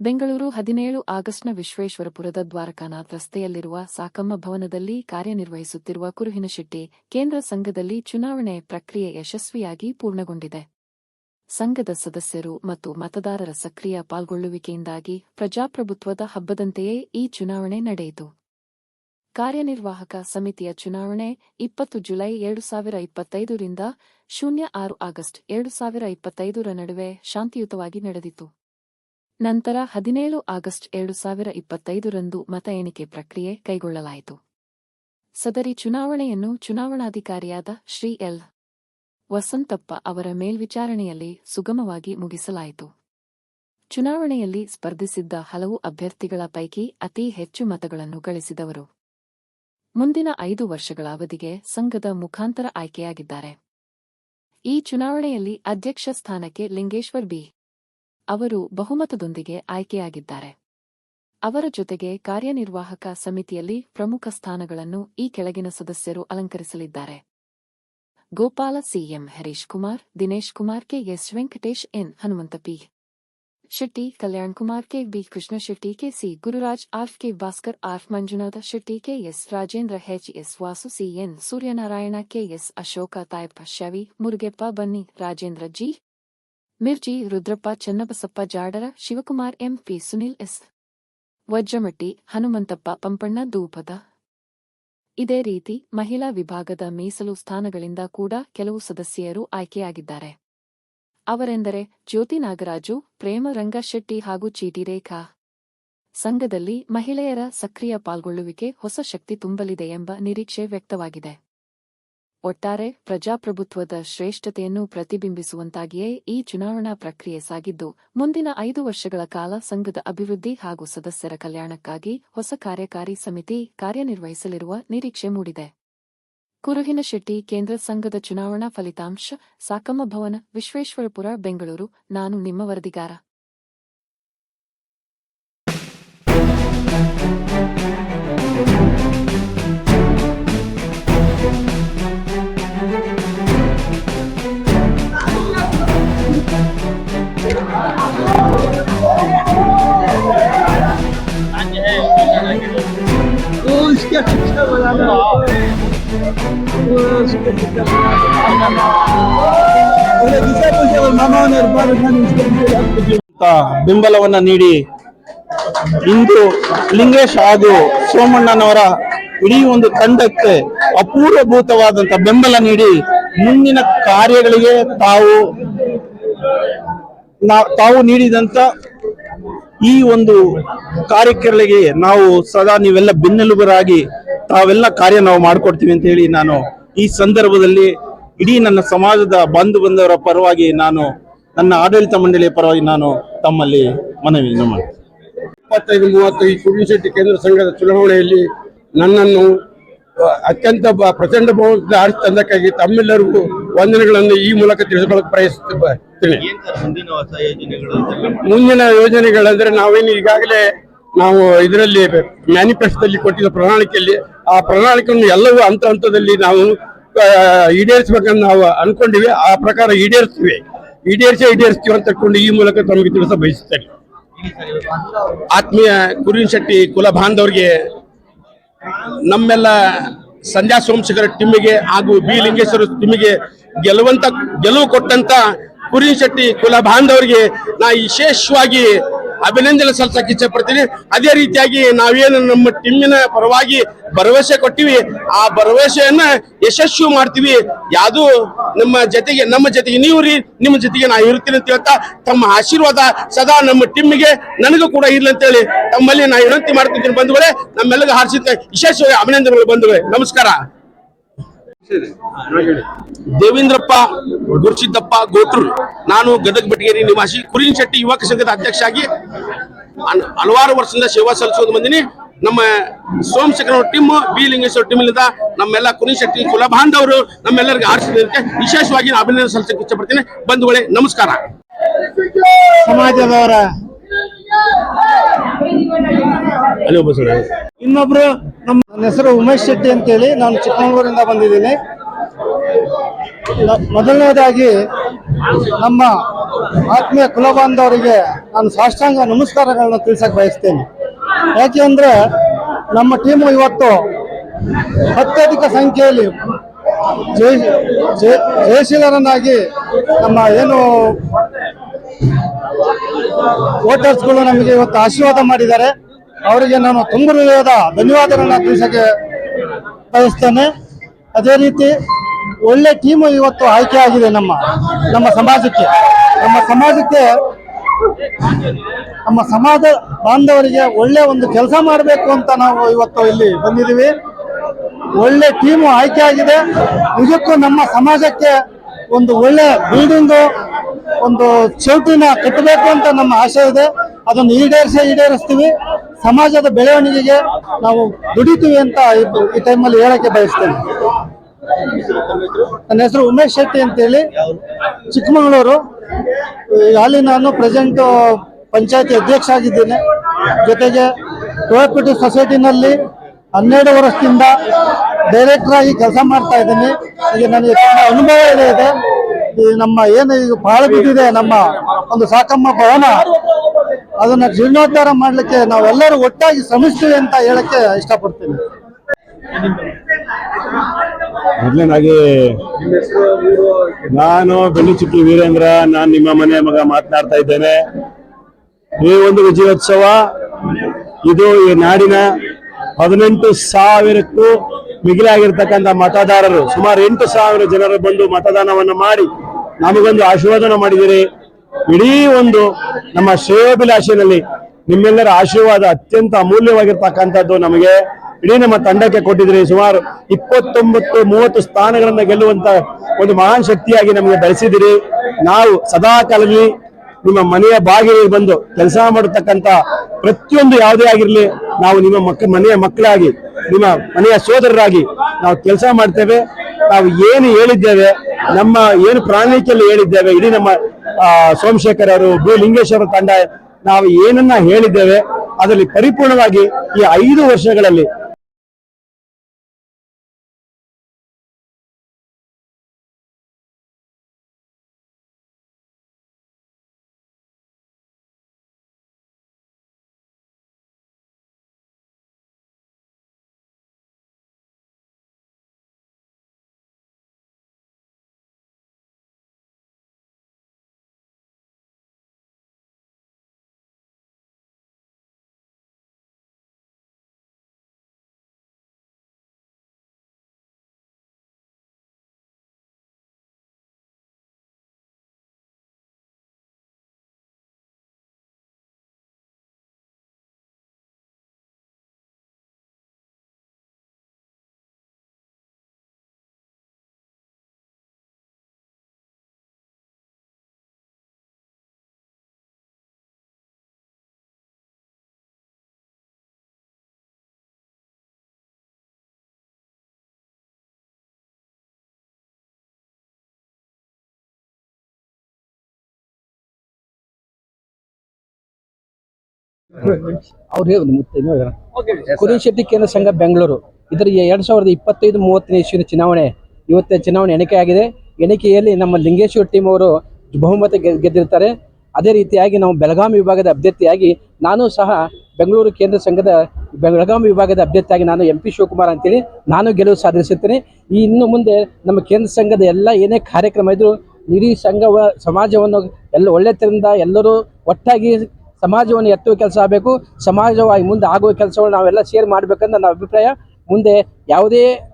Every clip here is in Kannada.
ಬೆಂಗಳೂರು ಹದಿನೇಳು ಆಗಸ್ಟ್ನ ವಿಶ್ವೇಶ್ವರಪುರದ ದ್ವಾರಕಾನಾಥ್ ರಸ್ತೆಯಲ್ಲಿರುವ ಸಾಕಮ್ಮ ಭವನದಲ್ಲಿ ಕಾರ್ಯನಿರ್ವಹಿಸುತ್ತಿರುವ ಕುರುಹಿನಶೆಟ್ಟಿ ಕೇಂದ್ರ ಸಂಘದಲ್ಲಿ ಚುನಾವಣೆ ಪ್ರಕ್ರಿಯೆ ಯಶಸ್ವಿಯಾಗಿ ಪೂರ್ಣಗೊಂಡಿದೆ. ಸಂಘದ ಸದಸ್ಯರು ಮತ್ತು ಮತದಾರರ ಸಕ್ರಿಯ ಪಾಲ್ಗೊಳ್ಳುವಿಕೆಯಿಂದಾಗಿ ಪ್ರಜಾಪ್ರಭುತ್ವದ ಹಬ್ಬದಂತೆಯೇ ಈ ಚುನಾವಣೆ ನಡೆಯಿತು. ಕಾರ್ಯನಿರ್ವಾಹಕ ಸಮಿತಿಯ ಚುನಾವಣೆ ಇಪ್ಪತ್ತು ಜುಲೈ ಎರಡು ಸಾವಿರ ಇಪ್ಪತ್ತೈದರಿಂದ ಶೂನ್ಯ ಆರು ಆಗಸ್ಟ್ ಎರಡು ಸಾವಿರ ಇಪ್ಪತ್ತೈದರ ನಡುವೆ ಶಾಂತಿಯುತವಾಗಿ ನಡೆದಿತು ನಂತರ ಹದಿನೇಳು ಆಗಸ್ಟ್ ಎರಡು ಸಾವಿರ ಇಪ್ಪತ್ತೈದರಂದು ಮತ ಎಣಿಕೆ ಪ್ರಕ್ರಿಯೆ ಕೈಗೊಳ್ಳಲಾಯಿತು. ಸದರಿ ಚುನಾವಣೆಯನ್ನು ಚುನಾವಣಾಧಿಕಾರಿಯಾದ ಶ್ರೀ ಎಲ್. ವಸಂತಪ್ಪ ಅವರ ಮೇಲ್ವಿಚಾರಣೆಯಲ್ಲಿ ಸುಗಮವಾಗಿ ಮುಗಿಸಲಾಯಿತು. ಚುನಾವಣೆಯಲ್ಲಿ ಸ್ಪರ್ಧಿಸಿದ್ದ ಹಲವು ಅಭ್ಯರ್ಥಿಗಳ ಪೈಕಿ ಅತಿ ಹೆಚ್ಚು ಮತಗಳನ್ನು ಗಳಿಸಿದವರು. ಮುಂದಿನ ಐದು ವರ್ಷಗಳ ಅವಧಿಗೆ ಸಂಘದ ಮುಖಾಂತರ ಆಯ್ಕೆಯಾಗಿದ್ದಾರೆ. ಈ ಚುನಾವಣೆಯಲ್ಲಿ ಅಧ್ಯಕ್ಷ ಸ್ಥಾನಕ್ಕೆ ಲಿಂಗೇಶ್ವರ್ ಬಿ. ಅವರು ಬಹುಮತದೊಂದಿಗೆ ಆಯ್ಕೆಯಾಗಿದ್ದಾರೆ. ಅವರ ಜೊತೆಗೆ ಕಾರ್ಯನಿರ್ವಾಹಕ ಸಮಿತಿಯಲ್ಲಿ ಪ್ರಮುಖ ಸ್ಥಾನಗಳನ್ನು ಈ ಕೆಳಗಿನ ಸದಸ್ಯರು ಅಲಂಕರಿಸಲಿದ್ದಾರೆ. Gopala C M Harish Kumar, Dinesh Kumar K S Venkatesh N Hanumantha P Shetty, Kalyan Kumar K B Krishna Shetty, K C Gururaj ಆರ್ಫ್ K Bhaskar ಆರ್ಫ್ Manjunatha Shetty, K S Rajendra H S Vasu, C N Suryanarayana, K S Ashoka, Tayappa Shavi, Murugeppa Banni, Rajendra G Mirji, Rudrappa, Channabasappa, Jadara, Shivakumar M P Sunil S. Vajramatti, Hanumanthappa, Pampanna Dupada ಇದೇ ರೀತಿ ಮಹಿಳಾ ವಿಭಾಗದ ಮೀಸಲು ಸ್ಥಾನಗಳಿಂದ ಕೂಡ ಕೆಲವು ಸದಸ್ಯರು ಆಯ್ಕೆಯಾಗಿದ್ದಾರೆ. ಅವರೆಂದರೆ ಜ್ಯೋತಿ ನಾಗರಾಜು, ಪ್ರೇಮ ರಂಗಶೆಟ್ಟಿ ಹಾಗೂ ಚೀಟಿ ರೇಖಾ. ಸಂಘದಲ್ಲಿ ಮಹಿಳೆಯರ ಸಕ್ರಿಯ ಪಾಲ್ಗೊಳ್ಳುವಿಕೆ ಹೊಸ ಶಕ್ತಿ ತುಂಬಲಿದೆ ಎಂಬ ನಿರೀಕ್ಷೆ ವ್ಯಕ್ತವಾಗಿದೆ. ಒಟ್ಟಾರೆ ಪ್ರಜಾಪ್ರಭುತ್ವದ ಶ್ರೇಷ್ಠತೆಯನ್ನು ಪ್ರತಿಬಿಂಬಿಸುವಂತಾಗಿಯೇ ಈ ಚುನಾವಣಾ ಪ್ರಕ್ರಿಯೆ ಸಾಗಿದ್ದು, ಮುಂದಿನ ಐದು ವರ್ಷಗಳ ಕಾಲ ಸಂಘದ ಅಭಿವೃದ್ಧಿ ಹಾಗೂ ಸದಸ್ಯರ ಕಲ್ಯಾಣಕ್ಕಾಗಿ ಹೊಸ ಕಾರ್ಯಕಾರಿ ಸಮಿತಿ ಕಾರ್ಯನಿರ್ವಹಿಸಲಿರುವ ನಿರೀಕ್ಷೆ ಮೂಡಿದೆ. ಕುರುಹಿನ ಶೆಟ್ಟಿ, ಕೇಂದ್ರ ಸಂಘದ ಚುನಾವಣಾ ಫಲಿತಾಂಶ, ಸಾಕಮ್ಮ ಭವನ, ವಿಶ್ವೇಶ್ವರಪುರ, ಬೆಂಗಳೂರು, ನಾನು ನಿಮ್ಮ ವರದಿಗಾರ. ಬೆಂಬಲವನ್ನ ನೀಡಿ ಇಂದು ಲಿಂಗೇಶ್ ಹಾಗೂ ಸೋಮಣ್ಣನವರ ಇಡೀ ಒಂದು ತಂಡಕ್ಕೆ ಅಪೂರ್ವಭೂತವಾದಂತ ಬೆಂಬಲ ನೀಡಿ ಮುಂದಿನ ಕಾರ್ಯಗಳಿಗೆ ತಾವು ತಾವು ನೀಡಿದಂತ ಈ ಒಂದು ಕಾರ್ಯಕ್ರಮಗಳಿಗೆ ನಾವು ಸದಾ ನೀವೆಲ್ಲ ಬೆನ್ನೆಲುಬರಾಗಿ ತಾವೆಲ್ಲ ಕಾರ್ಯ ನಾವು ಮಾಡಿಕೊಡ್ತೀವಿ ಅಂತ ಹೇಳಿ ನಾನು ಈ ಸಂದರ್ಭದಲ್ಲಿ ಇಡೀ ನನ್ನ ಸಮಾಜದ ಬಂಧು ಬಂಧವರ ಪರವಾಗಿ ನಾನು ನನ್ನ ಆಡಳಿತ ಮಂಡಳಿಯ ಪರವಾಗಿ ನಾನು ತಮ್ಮಲ್ಲಿ ಮನವಿ ಮಾಡ್ತೀನಿ ಇಪ್ಪತ್ತೈದು ಮೂವತ್ತು ಈ ಶೆಟ್ಟಿ ಕೇಂದ್ರ ಸಂಘದ ಚುನಾವಣೆಯಲ್ಲಿ ನನ್ನನ್ನು ಅತ್ಯಂತ ಬ- ಪ್ರಚಂಡ ಬಹುಮತದ ಆರಿಸಿ ತಂದಕ್ಕಾಗಿ ತಮ್ಮೆಲ್ಲರಿಗೂ ವಂದನೆಗಳನ್ನು ಈ ಮೂಲಕ ತಿಳಿಸ್ಕೊಳ್ಳಕ್ಕೆ ಪ್ರಯತ್ನಿಸುತ್ತೇನೆ ಮುಂದಿನ ಯೋಜನೆಗಳಂದ್ರೆ ನಾವೇನು ಈಗಾಗಲೇ ನಾವು ಇದರಲ್ಲಿ ಮ್ಯಾನಿಫೆಸ್ಟೋದಲ್ಲಿ ಕೊಟ್ಟಿದ್ದ ಪ್ರಣಾಳಿಕೆಯಲ್ಲಿ ಆ ಪ್ರಣಾಳಿಕೆಯನ್ನು ಎಲ್ಲವೂ ಹಂತ ಹಂತದಲ್ಲಿ ನಾವು ಈಡೇರಿಸಬೇಕಂತ ನಾವು ಅನ್ಕೊಂಡಿವಿ. ಆ ಪ್ರಕಾರ ಈಡೇರಿಸ್ತೀವಿ. ಈಡೇರಿಸಿ, ಈಡೇರಿಸ್ತೀವಿ ಅಂತ ತಕ್ಕೊಂಡು ಈ ಮೂಲಕ ತಮಗೆ ತಿಳಿಸ ಬಯಸುತ್ತೇನೆ. ಆತ್ಮೀಯ ಕುರಿನ್ ಶೆಟ್ಟಿ ಕುಲ ಬಾಂಧವರಿಗೆ ನಮ್ಮೆಲ್ಲ ಸಂಧ್ಯಾ ಸೋಮಶೇಖರ ಟಿಮ್ಮಿಗೆ ಹಾಗೂ ಬಿ ಲಿಂಗೇಶ್ವರ ಟೀಮಿಗೆ ಗೆಲುವಂತ ಗೆಲುವು ಕೊಟ್ಟಂತ ಕುರಿನ್ ಶೆಟ್ಟಿ ಕುಲ ಬಾಂಧವರಿಗೆ ನಾ ವಿಶೇಷವಾಗಿ ಅಭಿನಂದನೆ ಸಲ್ಲಿಸಕ್ಕೆ ಇಚ್ಛೆ ಪಡ್ತೀನಿ ಅದೇ ರೀತಿಯಾಗಿ ನಾವೇನು ನಮ್ಮ ಟೀಮಿನ ಪರವಾಗಿ ಭರವಸೆ ಕೊಟ್ಟಿವಿ. ಆ ಭರವಸೆಯನ್ನ ಯಶಸ್ವಿ ಮಾಡ್ತೀವಿ. ಯಾವುದು ನಮ್ಮ ಜೊತೆಗೆ ನಮ್ಮ ಜೊತೆಗೆ ನೀವು ರೀ, ನಿಮ್ಮ ಜೊತೆಗೆ ನಾ ಇರ್ತೀನಿ ಅಂತ ಹೇಳ್ತಾ, ತಮ್ಮ ಆಶೀರ್ವಾದ ಸದಾ ನಮ್ಮ ಟೀಮ್ಗೆ ನನಗೂ ಕೂಡ ಇರ್ಲಿ ಅಂತೇಳಿ ತಮ್ಮಲ್ಲಿ ನಾ ವಿನಂತಿ ಮಾಡ್ತಿದ್ದೀನಿ ಬಂಧುಗಳೇ. ನಮ್ಮೆಲ್ಲರಿಗೂ ಹಾರಿಸುತ್ತೆ ವಿಶೇಷವಾಗಿ ಅಭಿನಂದನೆಗಳು ಬಂಧುಗಳೇ. ನಮಸ್ಕಾರ. ದೇವೇಂದ್ರಪ್ಪ ಗುರ್ಚಿದ್ದಪ್ಪ ಗೋಟ್ರು ನಾನು ಗದಗ ಬೆಟಗೇರಿ ನಿವಾಸಿ ಕುರಿನ್ ಶೆಟ್ಟಿ ಯುವಕ ಸಂಘದ ಅಧ್ಯಕ್ಷ ಆಗಿ ಹಲವಾರು ವರ್ಷದಿಂದ ಸೇವಾ ಸಲ್ಲಿಸೋದು ಬಂದಿನಿ. ನಮ್ಮ ಸೋಮಶೇಖರ ಟೀಮ್ ಬಿ ಲಿಂಗೇಶ್ವರ ಟೀಮ್ನಿಂದ ನಮ್ಮೆಲ್ಲ ಕುರಿನ್ ಶೆಟ್ಟಿ ಕುಲ ಬಾಂಧವರು ನಮ್ಮೆಲ್ಲರಿಗೆ ಆರಿಸಿದ್ದಕ್ಕೆ ವಿಶೇಷವಾಗಿ ನಾನು ಅಭಿನಂದನೆ ಸಲ್ಲಿಸಕ್ಕೆ ಇಷ್ಟಪಡ್ತೀನಿ. ಬಂಧುಗಳೇ ನಮಸ್ಕಾರ. ಸಮಾಜದವರ ಇನ್ನೊಬ್ರು ನನ್ನ ಹೆಸರು ಉಮೇಶ್ ಶೆಟ್ಟಿ ಅಂತೇಳಿ ನಾನು ಚಿಕ್ಕಮಗಳೂರಿಂದ ಬಂದಿದ್ದೀನಿ. ಮೊದಲನೇದಾಗಿ ನಮ್ಮ ಆತ್ಮೀಯ ಕುಲಬಾಂಧವರಿಗೆ ನಾನು ಸಾಷ್ಟಾಂಗ ನಮಸ್ಕಾರಗಳನ್ನ ತಿಳಿಸಕ್ ಬಯಸ್ತೇನೆ. ಯಾಕೆ ಅಂದ್ರೆ ನಮ್ಮ ಟೀಮು ಇವತ್ತು ಅತ್ಯಧಿಕ ಸಂಖ್ಯೆಯಲ್ಲಿ ಜಯ- ಜಯಶೀಲರನ್ನಾಗಿ ನಮ್ಮ ಏನು ವೋಟರ್ಸ್ಗಳು ನಮಗೆ ಇವತ್ತು ಆಶೀರ್ವಾದ ಮಾಡಿದ್ದಾರೆ. ಅವರಿಗೆ ನಾನು ತುಂಬ ಹೃದಯದ ಧನ್ಯವಾದಗಳನ್ನ ತಿಳಿಸಕ್ಕೆ ಬಯಸ್ತೇನೆ. ಅದೇ ರೀತಿ ಒಳ್ಳೆ ಟೀಮು ಇವತ್ತು ಆಯ್ಕೆ ಆಗಿದೆ ನಮ್ಮ ನಮ್ಮ ಸಮಾಜಕ್ಕೆ. ನಮ್ಮ ಸಮಾಜಕ್ಕೆ, ನಮ್ಮ ಸಮಾಜ ಬಾಂಧವರಿಗೆ ಒಳ್ಳೆ ಒಂದು ಕೆಲಸ ಮಾಡಬೇಕು ಅಂತ ನಾವು ಇವತ್ತು ಇಲ್ಲಿ ಬಂದಿದ್ದೀವಿ. ಒಳ್ಳೆ ಟೀಮು ಆಯ್ಕೆ ಆಗಿದೆ. ನಿಜಕ್ಕೂ ನಮ್ಮ ಸಮಾಜಕ್ಕೆ ಒಂದು ಒಳ್ಳೆ ಬಿಲ್ಡಿಂಗು ಒಂದು ಚೌಟಿನ ಕಟ್ಟಬೇಕು ಅಂತ ನಮ್ಮ ಆಸೆ ಇದೆ. ಅದನ್ನು ಈಡೇರಿಸಿ ಈಡೇರಿಸ್ತೀವಿ. ಸಮಾಜದ ಬೆಳವಣಿಗೆಗೆ ನಾವು ದುಡಿತೀವಿ ಅಂತ ಈ- ಟೈಮಲ್ಲಿ ಹೇಳಕ್ಕೆ ಬಯಸ್ತೇನೆ. ನನ್ನ ಹೆಸರು ಉಮೇಶ್ ಶೆಟ್ಟಿ ಅಂತೇಳಿ. ಚಿಕ್ಕಮಗಳೂರು. ಈಗ ಅಲ್ಲಿ ನಾನು ಪ್ರೆಸೆಂಟ್ ಪಂಚಾಯತಿ ಅಧ್ಯಕ್ಷ ಆಗಿದ್ದೇನೆ. ಜೊತೆಗೆ ಕೋಆಪರೇಟಿವ್ ಸೊಸೈಟಿನಲ್ಲಿ ಹನ್ನೆರಡು ವರ್ಷದಿಂದ ಡೈರೆಕ್ಟರ್ ಆಗಿ ಕೆಲಸ ಮಾಡ್ತಾ ಇದ್ದೀನಿ. ಈಗ ನನಗೆ ತುಂಬ ಅನುಭವ ಇದೆ ಇದೆ. ಈ ನಮ್ಮ ಏನು ಈಗ ಪಾಳು ಬಿದ್ದಿದೆ, ನಮ್ಮ ಒಂದು ಸಾಕಮ್ಮ ಭವನ. ಅದನ್ನ ಜೀರ್ಣೋದ್ಧಾರ ಮಾಡ್ಲಿಕ್ಕೆ ನಾವೆಲ್ಲರೂ ಒಟ್ಟಾಗಿ ಶ್ರಮಿಸ್ತೀವಿ ಅಂತ ಹೇಳಕ್ಕೆ ಇಷ್ಟಪಡ್ತೀನಿ. ಮೊದಲನೇದಾಗಿ, ನಾನು ಬೆಳ್ಳಿಚುಕ್ಕಿ ವೀರೇಂದ್ರ, ನಾನು ನಿಮ್ಮ ಮನೆ ಮಗ ಮಾತನಾಡ್ತಾ ಇದ್ದೇನೆ. ಈ ಒಂದು ವಿಜಯೋತ್ಸವ, ಇದು ಈ ನಾಡಿನ ಹದಿನೆಂಟು ಸಾವಿರಕ್ಕೂ ಮಿಗಿಲಾಗಿರ್ತಕ್ಕಂಥ ಮತದಾರರು, ಸುಮಾರು ಎಂಟು ಸಾವಿರ ಜನರು ಬಂದು ಮತದಾನವನ್ನು ಮಾಡಿ ನಮಗೊಂದು ಆಶೀರ್ವಾದನ ಮಾಡಿದಿರಿ. ಇಡೀ ಒಂದು ನಮ್ಮ ಶ್ರೇಯೋಭಿಲಾಷೆಯಲ್ಲಿ ನಿಮ್ಮೆಲ್ಲರ ಆಶೀರ್ವಾದ ಅತ್ಯಂತ ಅಮೂಲ್ಯವಾಗಿರ್ತಕ್ಕಂಥದ್ದು ನಮಗೆ ಇಡೀ ನಮ್ಮ ತಂಡಕ್ಕೆ ಕೊಟ್ಟಿದ್ರಿ ಸುಮಾರು ಇಪ್ಪತ್ತೊಂಬತ್ತು, ಮೂವತ್ತು ಸ್ಥಾನಗಳನ್ನ ಗೆಲ್ಲುವಂತ ಒಂದು ಮಹಾನ್ ಶಕ್ತಿಯಾಗಿ ನಮಗೆ ಬೆಳೆಸಿದಿರಿ ನಾವು ಸದಾ ಕಾಲದಲ್ಲಿ ನಿಮ್ಮ ಮನೆಯ ಬಾಗಿಲಿಗೆ ಬಂದು ಕೆಲಸ ಮಾಡತಕ್ಕಂತ ಪ್ರತಿಯೊಂದು ಯಾವುದೇ ಆಗಿರ್ಲಿ, ನಾವು ನಿಮ್ಮ ಮಕ್ಕ ಮನೆಯ ಮಕ್ಕಳಾಗಿ, ನಿಮ್ಮ ಮನೆಯ ಸೋದರರಾಗಿ ನಾವು ಕೆಲಸ ಮಾಡ್ತೇವೆ. ನಾವು ಏನು ಹೇಳಿದ್ದೇವೆ, ನಮ್ಮ ಏನು ಪ್ರಾಣಿಕೆಯಲ್ಲಿ ಹೇಳಿದ್ದೇವೆ, ಇಡೀ ನಮ್ಮ ಸೋಮಶೇಖರ್ ಅವರು ಬಿ. ಲಿಂಗೇಶ್ವರ ತಂಡ ನಾವು ಏನನ್ನ ಹೇಳಿದ್ದೇವೆ ಅದರಲ್ಲಿ ಪರಿಪೂರ್ಣವಾಗಿ ಈ ಐದು ವರ್ಷಗಳಲ್ಲಿ ಅವ್ರು ಹೇಳಿ ಮತ್ತೆ ಕುರಿ ಶೆಟ್ಟಿ ಕೇಂದ್ರ ಸಂಘ ಬೆಂಗಳೂರು. ಇದರ ಎರಡ್ ಸಾವಿರದ ಇಪ್ಪತ್ತೈದು ಮೂವತ್ತನೇ ಇಶ್ವಿನ ಚುನಾವಣೆ ಇವತ್ತೇ ಚುನಾವಣೆ ಎಣಿಕೆ ಆಗಿದೆ. ಎಣಿಕೆಯಲ್ಲಿ ನಮ್ಮ ಲಿಂಗೇಶ್ವರ ಟೀಮ್ ಅವರು ಬಹುಮತ ಗೆದ್ದಿರ್ತಾರೆ. ಅದೇ ರೀತಿಯಾಗಿ ನಾವು ಬೆಳಗಾವಿ ವಿಭಾಗದ ಅಭ್ಯರ್ಥಿಯಾಗಿ ನಾನು ಸಹ ಬೆಂಗಳೂರು ಕೇಂದ್ರ ಸಂಘದ ಬೆಳಗಾವಿ ವಿಭಾಗದ ಅಭ್ಯರ್ಥಿಯಾಗಿ ನಾನು ಎಂ ಪಿ ಶಿವಕುಮಾರ್ ಅಂತೇಳಿ ನಾನು ಗೆಲುವು ಸಾಧಿಸುತ್ತೇನೆ. ಈ ಇನ್ನು ಮುಂದೆ ನಮ್ಮ ಕೇಂದ್ರ ಸಂಘದ ಎಲ್ಲ ಏನೇ ಕಾರ್ಯಕ್ರಮ ಇದ್ರು ಇಡೀ ಸಂಘವ ಸಮಾಜವನ್ನು ಎಲ್ಲ ಒಳ್ಳೆತರಿಂದ ಎಲ್ಲರೂ ಒಟ್ಟಾಗಿ ಸಮಾಜವನ್ನು ಎತ್ತುವ ಕೆಲಸ ಆಗಬೇಕು. ಸಮಾಜವಾಗಿ ಮುಂದೆ ಆಗುವ ಕೆಲಸಗಳು ನಾವೆಲ್ಲ ಶೇರ್ ಮಾಡ್ಬೇಕಂತ ನನ್ನ ಅಭಿಪ್ರಾಯ. ಮುಂದೆ ಯಾವುದೇ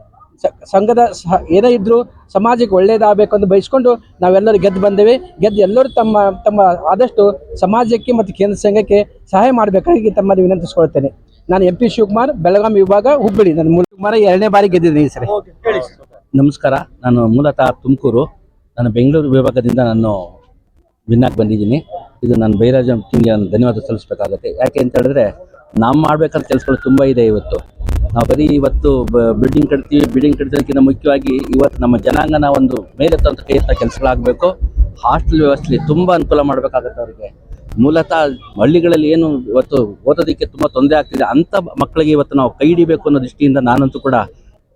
ಸ- ಸಂಘದ ಸಹ ಏನೇ ಇದ್ದರೂ ಸಮಾಜಕ್ಕೆ ಒಳ್ಳೇದಾಗಬೇಕು ಅಂತ ಬಯಸ್ಕೊಂಡು ನಾವೆಲ್ಲರೂ ಗೆದ್ದು ಬಂದೇವೆ. ಗೆದ್ದು ಎಲ್ಲರೂ ತಮ್ಮ ತಮ್ಮ ಆದಷ್ಟು ಸಮಾಜಕ್ಕೆ ಮತ್ತು ಕೇಂದ್ರ ಸಂಘಕ್ಕೆ ಸಹಾಯ ಮಾಡಬೇಕಾಗಿ ತಮ್ಮಲ್ಲಿ ವಿನಂತಿಸ್ಕೊಳ್ತೇನೆ. ನಾನು ಎಂ ಪಿ ಶಿವಕುಮಾರ್ ಬೆಳಗಾವಿ ವಿಭಾಗ ಹುಬ್ಬಳ್ಳಿ. ನಾನು ಶಿವಕುಮಾರ ಕುಮಾರ ಎರಡನೇ ಬಾರಿ ಗೆದ್ದಿದ್ದೀನಿ ಸರ್. ನಮಸ್ಕಾರ. ನಾನು ಮೂಲತಃ ತುಮಕೂರು ನಾನು ಬೆಂಗಳೂರು ವಿಭಾಗದಿಂದ ನಾನು ವಿನ್ನಾಗಿ ಬಂದಿದ್ದೀನಿ. ಇದು ನಾನು ಬೈರಾಜ ಟೀಮ್ಗೆ ನಾನು ಧನ್ಯವಾದ ಸಲ್ಲಿಸಬೇಕಾಗುತ್ತೆ. ಯಾಕೆ ಅಂತ ಹೇಳಿದ್ರೆ ನಾವು ಮಾಡಬೇಕಾದ ಕೆಲಸಗಳು ತುಂಬ ಇದೆ ಇವತ್ತು. ನಾವು ಬರೀ ಇವತ್ತು ಬಿಲ್ಡಿಂಗ್ ಕಟ್ತೀವಿ ಬಿಲ್ಡಿಂಗ್ ಕಟ್ಟಿದ್ದಕ್ಕಿಂತ ಮುಖ್ಯವಾಗಿ ಇವತ್ತು ನಮ್ಮ ಜನಾಂಗನ ಒಂದು ಮೇಲೆ ತಂತ ಕೈಯತ್ತ ಕೆಲಸಗಳಾಗಬೇಕು. ಹಾಸ್ಟೆಲ್ ವ್ಯವಸ್ಥೆ ತುಂಬ ಅನುಕೂಲ ಮಾಡಬೇಕಾಗುತ್ತೆ ಅವರಿಗೆ. ಮೂಲತಃ ಹಳ್ಳಿಗಳಲ್ಲಿ ಏನು ಇವತ್ತು ಓದೋದಕ್ಕೆ ತುಂಬ ತೊಂದರೆ ಆಗ್ತಿದೆ. ಅಂಥ ಮಕ್ಕಳಿಗೆ ಇವತ್ತು ನಾವು ಕೈ ಹಿಡಿಬೇಕು ಅನ್ನೋ ದೃಷ್ಟಿಯಿಂದ ನಾನಂತೂ ಕೂಡ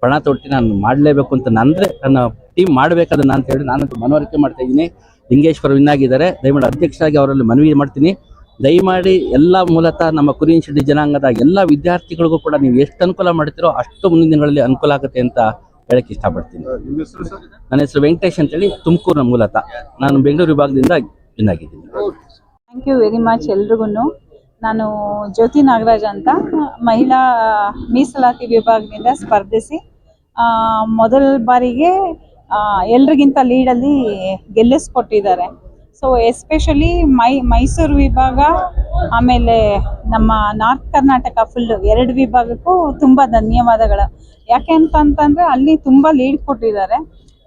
ಪಣ ತೊಟ್ಟಿ ನಾನು ಮಾಡಲೇಬೇಕು ಅಂತ ನಂದ್ರೆ ನನ್ನ ಟೀಮ್ ಮಾಡಬೇಕಾದ್ರೆ ಅಂತ ಹೇಳಿ ನಾನಂತೂ ಮನವರಿಕೆ ಮಾಡ್ತಾ ಇದ್ದೀನಿ. ಲಿಂಗೇಶ್ವರ ವಿನ್ ಆಗಿದ್ದಾರೆ. ದಯಮಾಡಿ ಅಧ್ಯಕ್ಷರಾಗಿ ಅವರಲ್ಲಿ ಮನವಿ ಮಾಡ್ತೀನಿ. ದಯಮಾಡಿ ಎಲ್ಲ ಮೂಲತಃ ನಮ್ಮ ಕುರಿಯನ್ ಶೆಟ್ಟಿ ಜನಾಂಗದ ಎಲ್ಲ ವಿದ್ಯಾರ್ಥಿಗಳಿಗೂ ಕೂಡ ನೀವು ಎಷ್ಟು ಅನುಕೂಲ ಮಾಡ್ತೀರೋ ಅಷ್ಟು ಮುಂದಿನ ದಿನಗಳಲ್ಲಿ ಅನುಕೂಲ ಆಗುತ್ತೆ ಅಂತ ಹೇಳಕ್ಕೆ ಇಷ್ಟಪಡ್ತೀನಿ. ನನ್ನ ಹೆಸರು ವೆಂಕಟೇಶ್ ಅಂತೇಳಿ ತುಮಕೂರಿನ ಮೂಲತಃ. ನಾನು ಬೆಂಗಳೂರು ವಿಭಾಗದಿಂದ ವಿನ್ ಆಗಿದ್ದೀನಿ. ಥ್ಯಾಂಕ್ ಯು ವೆರಿ ಮಚ್ ಎಲ್ರಿಗೂ ನಾನು ಜ್ಯೋತಿ ನಾಗರಾಜ್ ಅಂತ. ಮಹಿಳಾ ಮೀಸಲಾತಿ ವಿಭಾಗದಿಂದ ಸ್ಪರ್ಧಿಸಿ ಆ, ಮೊದಲ ಬಾರಿಗೆ ಎಲ್ರಿಗಿಂತ ಲೀಡಲ್ಲಿ ಗೆಲ್ಲಿಸ್ಕೊಟ್ಟಿದ್ದಾರೆ. ಸೊ ಎಸ್ಪೆಷಲಿ ಮೈ, ಮೈಸೂರು ವಿಭಾಗ, ಆಮೇಲೆ ನಮ್ಮ ನಾರ್ತ್ ಕರ್ನಾಟಕ ಫುಲ್ ಎರಡು ವಿಭಾಗಕ್ಕೂ ತುಂಬ ಧನ್ಯವಾದಗಳು. ಯಾಕೆ ಅಂತಂತಂದರೆ ಅಲ್ಲಿ ತುಂಬ ಲೀಡ್ ಕೊಟ್ಟಿದ್ದಾರೆ.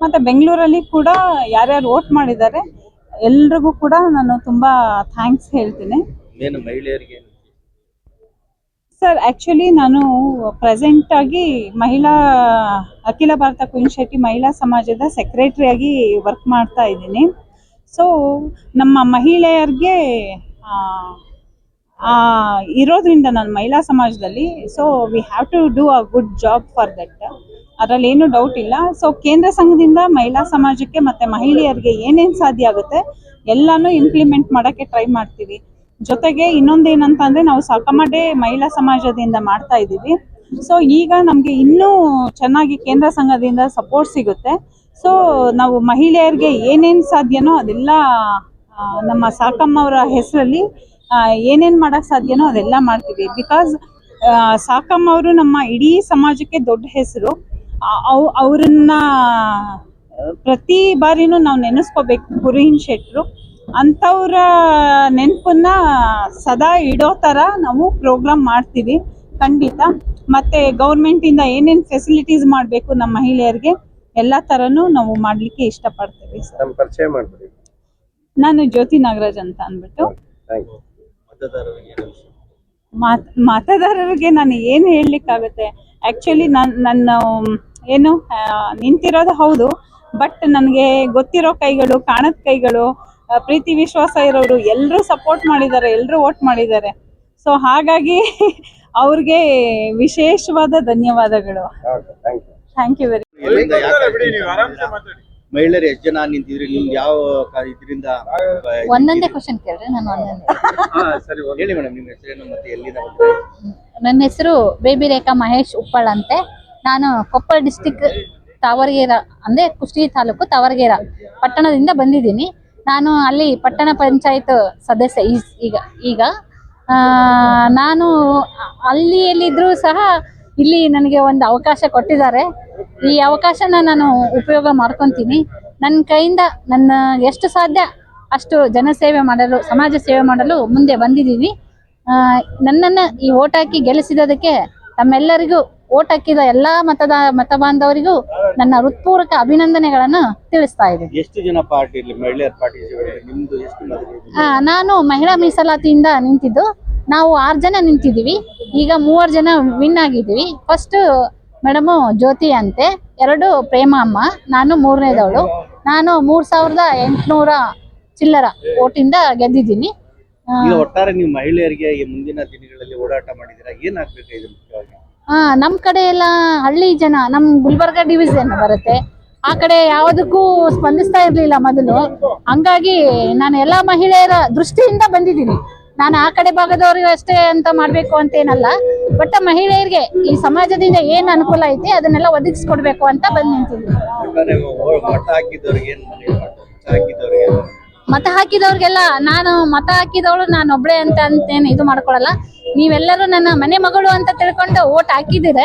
ಮತ್ತು ಬೆಂಗಳೂರಲ್ಲಿ ಕೂಡ ಯಾರ್ಯಾರು ವೋಟ್ ಮಾಡಿದ್ದಾರೆ, ಎಲ್ರಿಗೂ ಕೂಡ ನಾನು ತುಂಬ ಥ್ಯಾಂಕ್ಸ್ ಹೇಳ್ತೀನಿ. ಮಹಿಳೆಯರಿಗೆ ಸರ್ ಆ್ಯಕ್ಚುಲಿ ನಾನು ಪ್ರೆಸೆಂಟ್ ಆಗಿ ಮಹಿಳಾ, ಅಖಿಲ ಭಾರತ ಕುಯಿನ್ ಶೆಟ್ಟಿ ಮಹಿಳಾ ಸಮಾಜದ ಸೆಕ್ರೆಟರಿಯಾಗಿ ವರ್ಕ್ ಮಾಡ್ತಾ ಇದ್ದೀನಿ. ಸೊ ನಮ್ಮ ಮಹಿಳೆಯರಿಗೆ ಇರೋದ್ರಿಂದ ನಾನು ಮಹಿಳಾ ಸಮಾಜದಲ್ಲಿ so we have to do a good job for that ಅದರಲ್ಲಿ ಏನು ಡೌಟ್ ಇಲ್ಲ. ಸೊ ಕೇಂದ್ರ ಸಂಘದಿಂದ ಮಹಿಳಾ ಸಮಾಜಕ್ಕೆ ಮತ್ತು ಮಹಿಳೆಯರಿಗೆ ಏನೇನು ಸಾಧ್ಯ ಆಗುತ್ತೆ, ಎಲ್ಲಾನು ಇಂಪ್ಲಿಮೆಂಟ್ ಮಾಡೋಕ್ಕೆ ಟ್ರೈ ಮಾಡ್ತೀವಿ. ಜೊತೆಗೆ ಇನ್ನೊಂದೇನಂತ ಅಂದ್ರೆ ನಾವು ಸಕಮಡೆ ಮಹಿಳಾ ಸಮಾಜದಿಂದ ಮಾಡ್ತಾ ಇದ್ದೀವಿ. ಸೊ ಈಗ ನಮಗೆ ಇನ್ನೂ ಚೆನ್ನಾಗಿ ಕೇಂದ್ರ ಸಂಘದಿಂದ ಸಪೋರ್ಟ್ ಸಿಗುತ್ತೆ. ಸೊ ನಾವು ಮಹಿಳೆಯರಿಗೆ ಏನೇನು ಸಾಧ್ಯನೋ ಅದೆಲ್ಲ ನಮ್ಮ ಸಾಕಮ್ಮ ಅವರ ಹೆಸರಲ್ಲಿ ಏನೇನು ಮಾಡೋಕ್ಕೆ ಸಾಧ್ಯನೋ ಅದೆಲ್ಲ ಮಾಡ್ತೀವಿ. ಬಿಕಾಸ್ ಸಾಕಮ್ಮ ಅವರು ನಮ್ಮ ಇಡೀ ಸಮಾಜಕ್ಕೆ ದೊಡ್ಡ ಹೆಸರು. ಅವ್, ಅವರನ್ನ, ಪ್ರತಿ ಬಾರಿನೂ ನಾವು ನೆನೆಸ್ಕೋಬೇಕು, ಗುರುಹಿನ್ ಶೆಟ್ರು. ಅಂಥವ್ರ ನೆನಪನ್ನ ಸದಾ ಇಡೋ ಥರ ನಾವು ಪ್ರೋಗ್ರಾಮ್ ಮಾಡ್ತೀವಿ ಖಂಡಿತ. ಮತ್ತೆ ಗೌರ್ಮೆಂಟಿಂದ ಏನೇನು ಫೆಸಿಲಿಟೀಸ್ ಮಾಡಬೇಕು ನಮ್ಮ ಮಹಿಳೆಯರಿಗೆ ಎಲ್ಲ ಥರನೂ ನಾವು ಮಾಡಲಿಕ್ಕೆ ಇಷ್ಟಪಡ್ತೀವಿ ಸರ್. ನಮ್ಮ ಪರಿಚಯ ಮಾಡ್ಬಿಡಿ. ನಾನು ಜ್ಯೋತಿ ನಾಗರಾಜ್ ಅಂತ ಅಂದ್ಬಿಟ್ಟು. ಮಾತ್ ಮತದಾರರಿಗೆ ನಾನು ಏನು ಹೇಳಲಿಕ್ಕಾಗುತ್ತೆ? ಆ್ಯಕ್ಚುಲಿ ನಾನು ನನ್ನ ಏನು ಆ, ನಿಂತಿರೋದು ಹೌದು ಬಟ್ ನನಗೆ ಗೊತ್ತಿರೋ ಕೈಗಳು ಕಾಣದ ಕೈಗಳು ಪ್ರೀತಿ ವಿಶ್ವಾಸ ಇರೋರು ಎಲ್ಲರೂ ಸಪೋರ್ಟ್ ಮಾಡಿದ್ದಾರೆ ಎಲ್ಲರೂ ವೋಟ್ ಮಾಡಿದ್ದಾರೆ. ಸೊ ಹಾಗಾಗಿ ಅವ್ರಿಗೆ ವಿಶೇಷವಾದ ಧನ್ಯವಾದಗಳು. ಥ್ಯಾಂಕ್ ಯು ವೆರಿ ಮಹಿಳೆಯರು ಎಷ್ಟು ಜನ ನಿಂತಿದ್ರಿ? ನಿಮ್ಗೆ ಯಾವ ಇದರಿಂದ ಒಂದೊಂದೇ ಕ್ವಶನ್ ಕೇಳ್ರಿ ನಾನು ಒಂದೊಂದೇ. ಹೇಳಿ ಮೇಡಮ್ ನಿಮ್ಮ ಹೆಸರೇನು ಮತ್ತೆ ಎಲ್ಲಿಂದ ನನ್ನ ಹೆಸರು ಬೇಬಿ ರೇಖಾ ಮಹೇಶ್ ಉಪ್ಪಳ್ ಅಂತೆ. ನಾನು ಕೊಪ್ಪಳ ಡಿಸ್ಟಿಕ್ ತಾವರಗೇರ ಅಂದ್ರೆ ಕುಷ್ಟಗಿ ತಾಲೂಕು ತಾವರಗೇರ ಪಟ್ಟಣದಿಂದ ಬಂದಿದ್ದೀನಿ. ನಾನು ಅಲ್ಲಿ ಪಟ್ಟಣ ಪಂಚಾಯತ್ ಸದಸ್ಯ ಈಗ ಈಗ ನಾನು ಅಲ್ಲಿ ಎಲ್ಲಿದ್ರೂ ಸಹ ಇಲ್ಲಿ ನನಗೆ ಒಂದು ಅವಕಾಶ ಕೊಟ್ಟಿದ್ದಾರೆ. ಈ ಅವಕಾಶನ ನಾನು ಉಪಯೋಗ ಮಾಡ್ಕೊತೀನಿ. ನನ್ನ ಕೈಯಿಂದ ನನ್ನ ಎಷ್ಟು ಸಾಧ್ಯ ಅಷ್ಟು ಜನಸೇವೆ ಮಾಡಲು, ಸಮಾಜ ಸೇವೆ ಮಾಡಲು ಮುಂದೆ ಬಂದಿದ್ದೀನಿ ನನ್ನನ್ನು ಈ ಓಟ್ ಹಾಕಿ ಗೆಲ್ಲಿಸಿದ್ದಕ್ಕೆ ತಮ್ಮೆಲ್ಲರಿಗೂ ಓಟ್ ಹಾಕಿದ ಎಲ್ಲಾ ಮತದ ಮತ ಬಾಂಧವರಿಗೂ ನನ್ನ ಹೃತ್ಪೂರ್ವಕ ಅಭಿನಂದನೆಗಳನ್ನು ತಿಳಿಸ್ತಾ ಇದ್ದೀನಿ. ಎಷ್ಟು ಜನ ಪಾರ್ಟಿ ಮಹಿಳೆಯರ ಪಾರ್ಟಿ ನಿಮ್ದು ಎಷ್ಟು ನಾನು ಮಹಿಳಾ ಮೀಸಲಾತಿಯಿಂದ ನಿಂತಿದ್ದು. ನಾವು ಆರ್ ಜನ ನಿಂತಿದ್ದೀವಿ. ಈಗ ಮೂವರ್ ಜನ ವಿನ್ ಆಗಿದ್ದೀವಿ. ಫಸ್ಟ್ ಮೇಡಮ್ ಜ್ಯೋತಿ ಅಂತೆ ಎರಡು ಪ್ರೇಮ ಅಮ್ಮ ನಾನು ಮೂರನೇದವಳು. ನಾನು ಮೂರ್ ಸಾವಿರದ ಎಂಟುನೂರ ಚಿಲ್ಲರ ಓಟಿಂದ ಗೆದ್ದಿದ್ದೀನಿ. ಒಟ್ಟಾರೆ ನೀವು ಮಹಿಳೆಯರಿಗೆ ಮುಂದಿನ ದಿನಗಳಲ್ಲಿ ಓಡಾಟ ಮಾಡಿದ್ದೀರಾ? ಏನಾಗಬೇಕು ಇದು ಮುಖ್ಯವಾಗಿ? ಆ ನಮ್ ಕಡೆ ಎಲ್ಲ ಹಳ್ಳಿ ಜನ ನಮ್ ಗುಲ್ಬರ್ಗ ಡಿವಿಷನ್ ಬರುತ್ತೆ. ಆ ಕಡೆ ಯಾವುದಕ್ಕೂ ಸ್ಪಂದಿಸ್ತಾ ಇರ್ಲಿಲ್ಲ ಮೊದಲು. ಹಂಗಾಗಿ ನಾನು ಎಲ್ಲಾ ಮಹಿಳೆಯರ ದೃಷ್ಟಿಯಿಂದ ಬಂದಿದ್ದೀನಿ. ನಾನು ಆ ಕಡೆ ಭಾಗದವ್ರಿಗೆ ಅಷ್ಟೇ ಅಂತ ಮಾಡ್ಬೇಕು ಅಂತ ಏನಲ್ಲ ಬಟ್ ಮಹಿಳೆಯರಿಗೆ ಈ ಸಮಾಜದಿಂದ ಏನ್ ಅನುಕೂಲ ಐತಿ ಅದನ್ನೆಲ್ಲ ಒದಗಿಸ್ಕೊಡ್ಬೇಕು ಅಂತ ಬಂದ್ ನಿಂತಿದ್ದೀನಿ. ಹಾಕಿದವ್ರಿಗೆ ಮತ ಹಾಕಿದವ್ರಿಗೆಲ್ಲ ನಾನು ಮತ ಹಾಕಿದವಳು ನಾನು ಒಬ್ಳೆ ಅಂತ ಅಂತೇನು ಇದು ಮಾಡ್ಕೊಳಲ್ಲ. ನೀವೆಲ್ಲರೂ ನನ್ನ ಮನೆ ಮಗಳು ಅಂತ ತಿಳ್ಕೊಂಡು ಓಟ್ ಹಾಕಿದಿರ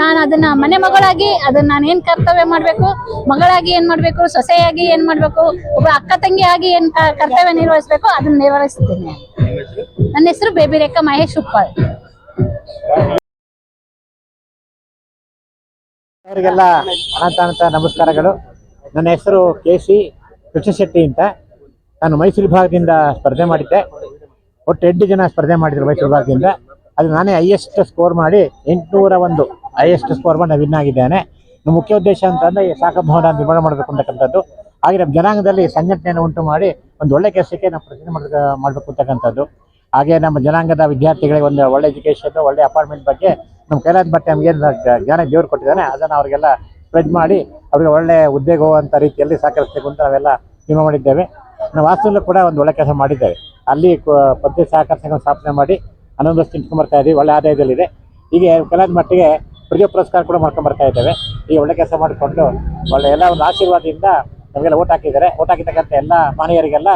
ನಾನು ಅದನ್ನ ಮನೆ ಮಗಳಾಗಿ ಅದನ್ನ ನಾನು ಏನ್ ಕರ್ತವ್ಯ ಮಾಡ್ಬೇಕು? ಮಗಳಾಗಿ ಏನ್ ಮಾಡ್ಬೇಕು? ಸೊಸೆಯಾಗಿ ಏನ್ ಮಾಡ್ಬೇಕು? ಒಬ್ಬ ಅಕ್ಕ ತಂಗಿಯಾಗಿ ಏನ್ ಕರ್ತವ್ಯ ನಿರ್ವಹಿಸ್ಬೇಕು? ಅದನ್ನ ನಿರ್ವಹಿಸ್ತೀನಿ. ನನ್ನ ಹೆಸರು ಬೇಬಿ ರೇಖಾ ಮಹೇಶ್ ಉಪ್ಪಾಳ್. ಅವರಿಗೆಲ್ಲ ಅನಂತ ನಮಸ್ಕಾರಗಳು. ನನ್ನ ಹೆಸರು ಕೆ ಸಿ ಕೃಷ್ಣಶೆಟ್ಟಿ ಅಂತ. ನಾನು ಮೈಸೂರು ಭಾಗದಿಂದ ಸ್ಪರ್ಧೆ ಮಾಡಿದ್ದೆ. ಒಟ್ಟು ಎಂಟು ಜನ ಸ್ಪರ್ಧೆ ಮಾಡಿದ್ರು ಮೈಸೂರು ಭಾಗದಿಂದ. ಅದು ನಾನೇ ಹೈಯೆಸ್ಟ್ ಸ್ಕೋರ್ ಮಾಡಿ ಎಂಟುನೂರ ಒಂದು ಹೈಯೆಸ್ಟ್ ಸ್ಕೋರ್ ಮಾಡಿ ವಿನ್ ಆಗಿದ್ದೇನೆ. ನಮ್ಮ ಮುಖ್ಯ ಉದ್ದೇಶ ಅಂತಂದ್ರೆ ಈ ಸಾಕ ಭವನ ನಿರ್ಮಾಣ ಮಾಡಬೇಕು ಅಂತಕ್ಕಂಥದ್ದು ಹಾಗೆ ನಮ್ಮ ಜನಾಂಗದಲ್ಲಿ ಸಂಘಟನೆಯನ್ನು ಉಂಟು ಮಾಡಿ ಒಂದು ಒಳ್ಳೆ ಕೆಲಸಕ್ಕೆ ನಾವು ಪ್ರತಿನಿಧಿ ಮಾಡ್ಕ ಮಾಡಬೇಕು ಅಂತಕ್ಕಂಥದ್ದು. ಹಾಗೆ ನಮ್ಮ ಜನಾಂಗದ ವಿದ್ಯಾರ್ಥಿಗಳಿಗೆ ಒಂದು ಒಳ್ಳೆ ಎಜುಕೇಷನ್ ಒಳ್ಳೆ ಅಪಾರ್ಟ್ಮೆಂಟ್ ಬಗ್ಗೆ ನಮ್ಮ ಕೈಲಾದ ಬಟ್ಟೆ ಏನು ಜ್ಞಾನ ದೇವರು ಕೊಟ್ಟಿದ್ದಾನೆ, ಅದನ್ನು ಅವರಿಗೆಲ್ಲ ಸ್ಪ್ರೆಡ್ ಮಾಡಿ ಅವರಿಗೆ ಒಳ್ಳೆ ಉದ್ಯೋಗ ಹೋಗುವಂಥ ರೀತಿಯಲ್ಲಿ ಸಹಕರಿಸಬೇಕು ಅಂತ ನಾವೆಲ್ಲ ನಿಮ್ಮ ಮಾಡಿದ್ದೇವೆ. ನಾವು ಹಾಸ್ಟೆಲ್ ಕೂಡ ಒಂದು ಒಳ್ಳೆ ಕೆಲಸ ಮಾಡಿದ್ದೇವೆ ಅಲ್ಲಿ ಪದ್ಧತಿ ಸಹಕಾರ ಸಂಘ ಸ್ಥಾಪನೆ ಮಾಡಿ ಹನ್ನೊಂದು ವರ್ಷ ತಿಂಟ್ಕೊಂಡ್ ಬರ್ತಾ ಇದ್ದೀವಿ, ಒಳ್ಳೆ ಆದಾಯದಲ್ಲಿದೆ. ಹೀಗೆ ಕೆಲವೊಂದು ಮಟ್ಟಿಗೆ ಪ್ರಜೆ ಪುರಸ್ಕಾರ ಕೂಡ ಮಾಡ್ಕೊಂಡು ಬರ್ತಾ ಇದ್ದೇವೆ. ಈ ಒಳ್ಳೆ ಕೆಲಸ ಮಾಡಿಕೊಂಡು ಒಳ್ಳೆ ಎಲ್ಲ ಒಂದು ಆಶೀರ್ವಾದದಿಂದ ನಮಗೆಲ್ಲ ಓಟ್ ಹಾಕಿದ್ದಾರೆ. ಓಟ್ ಹಾಕಿರ್ತಕ್ಕಂಥ ಎಲ್ಲ ಮಾನವರಿಗೆಲ್ಲ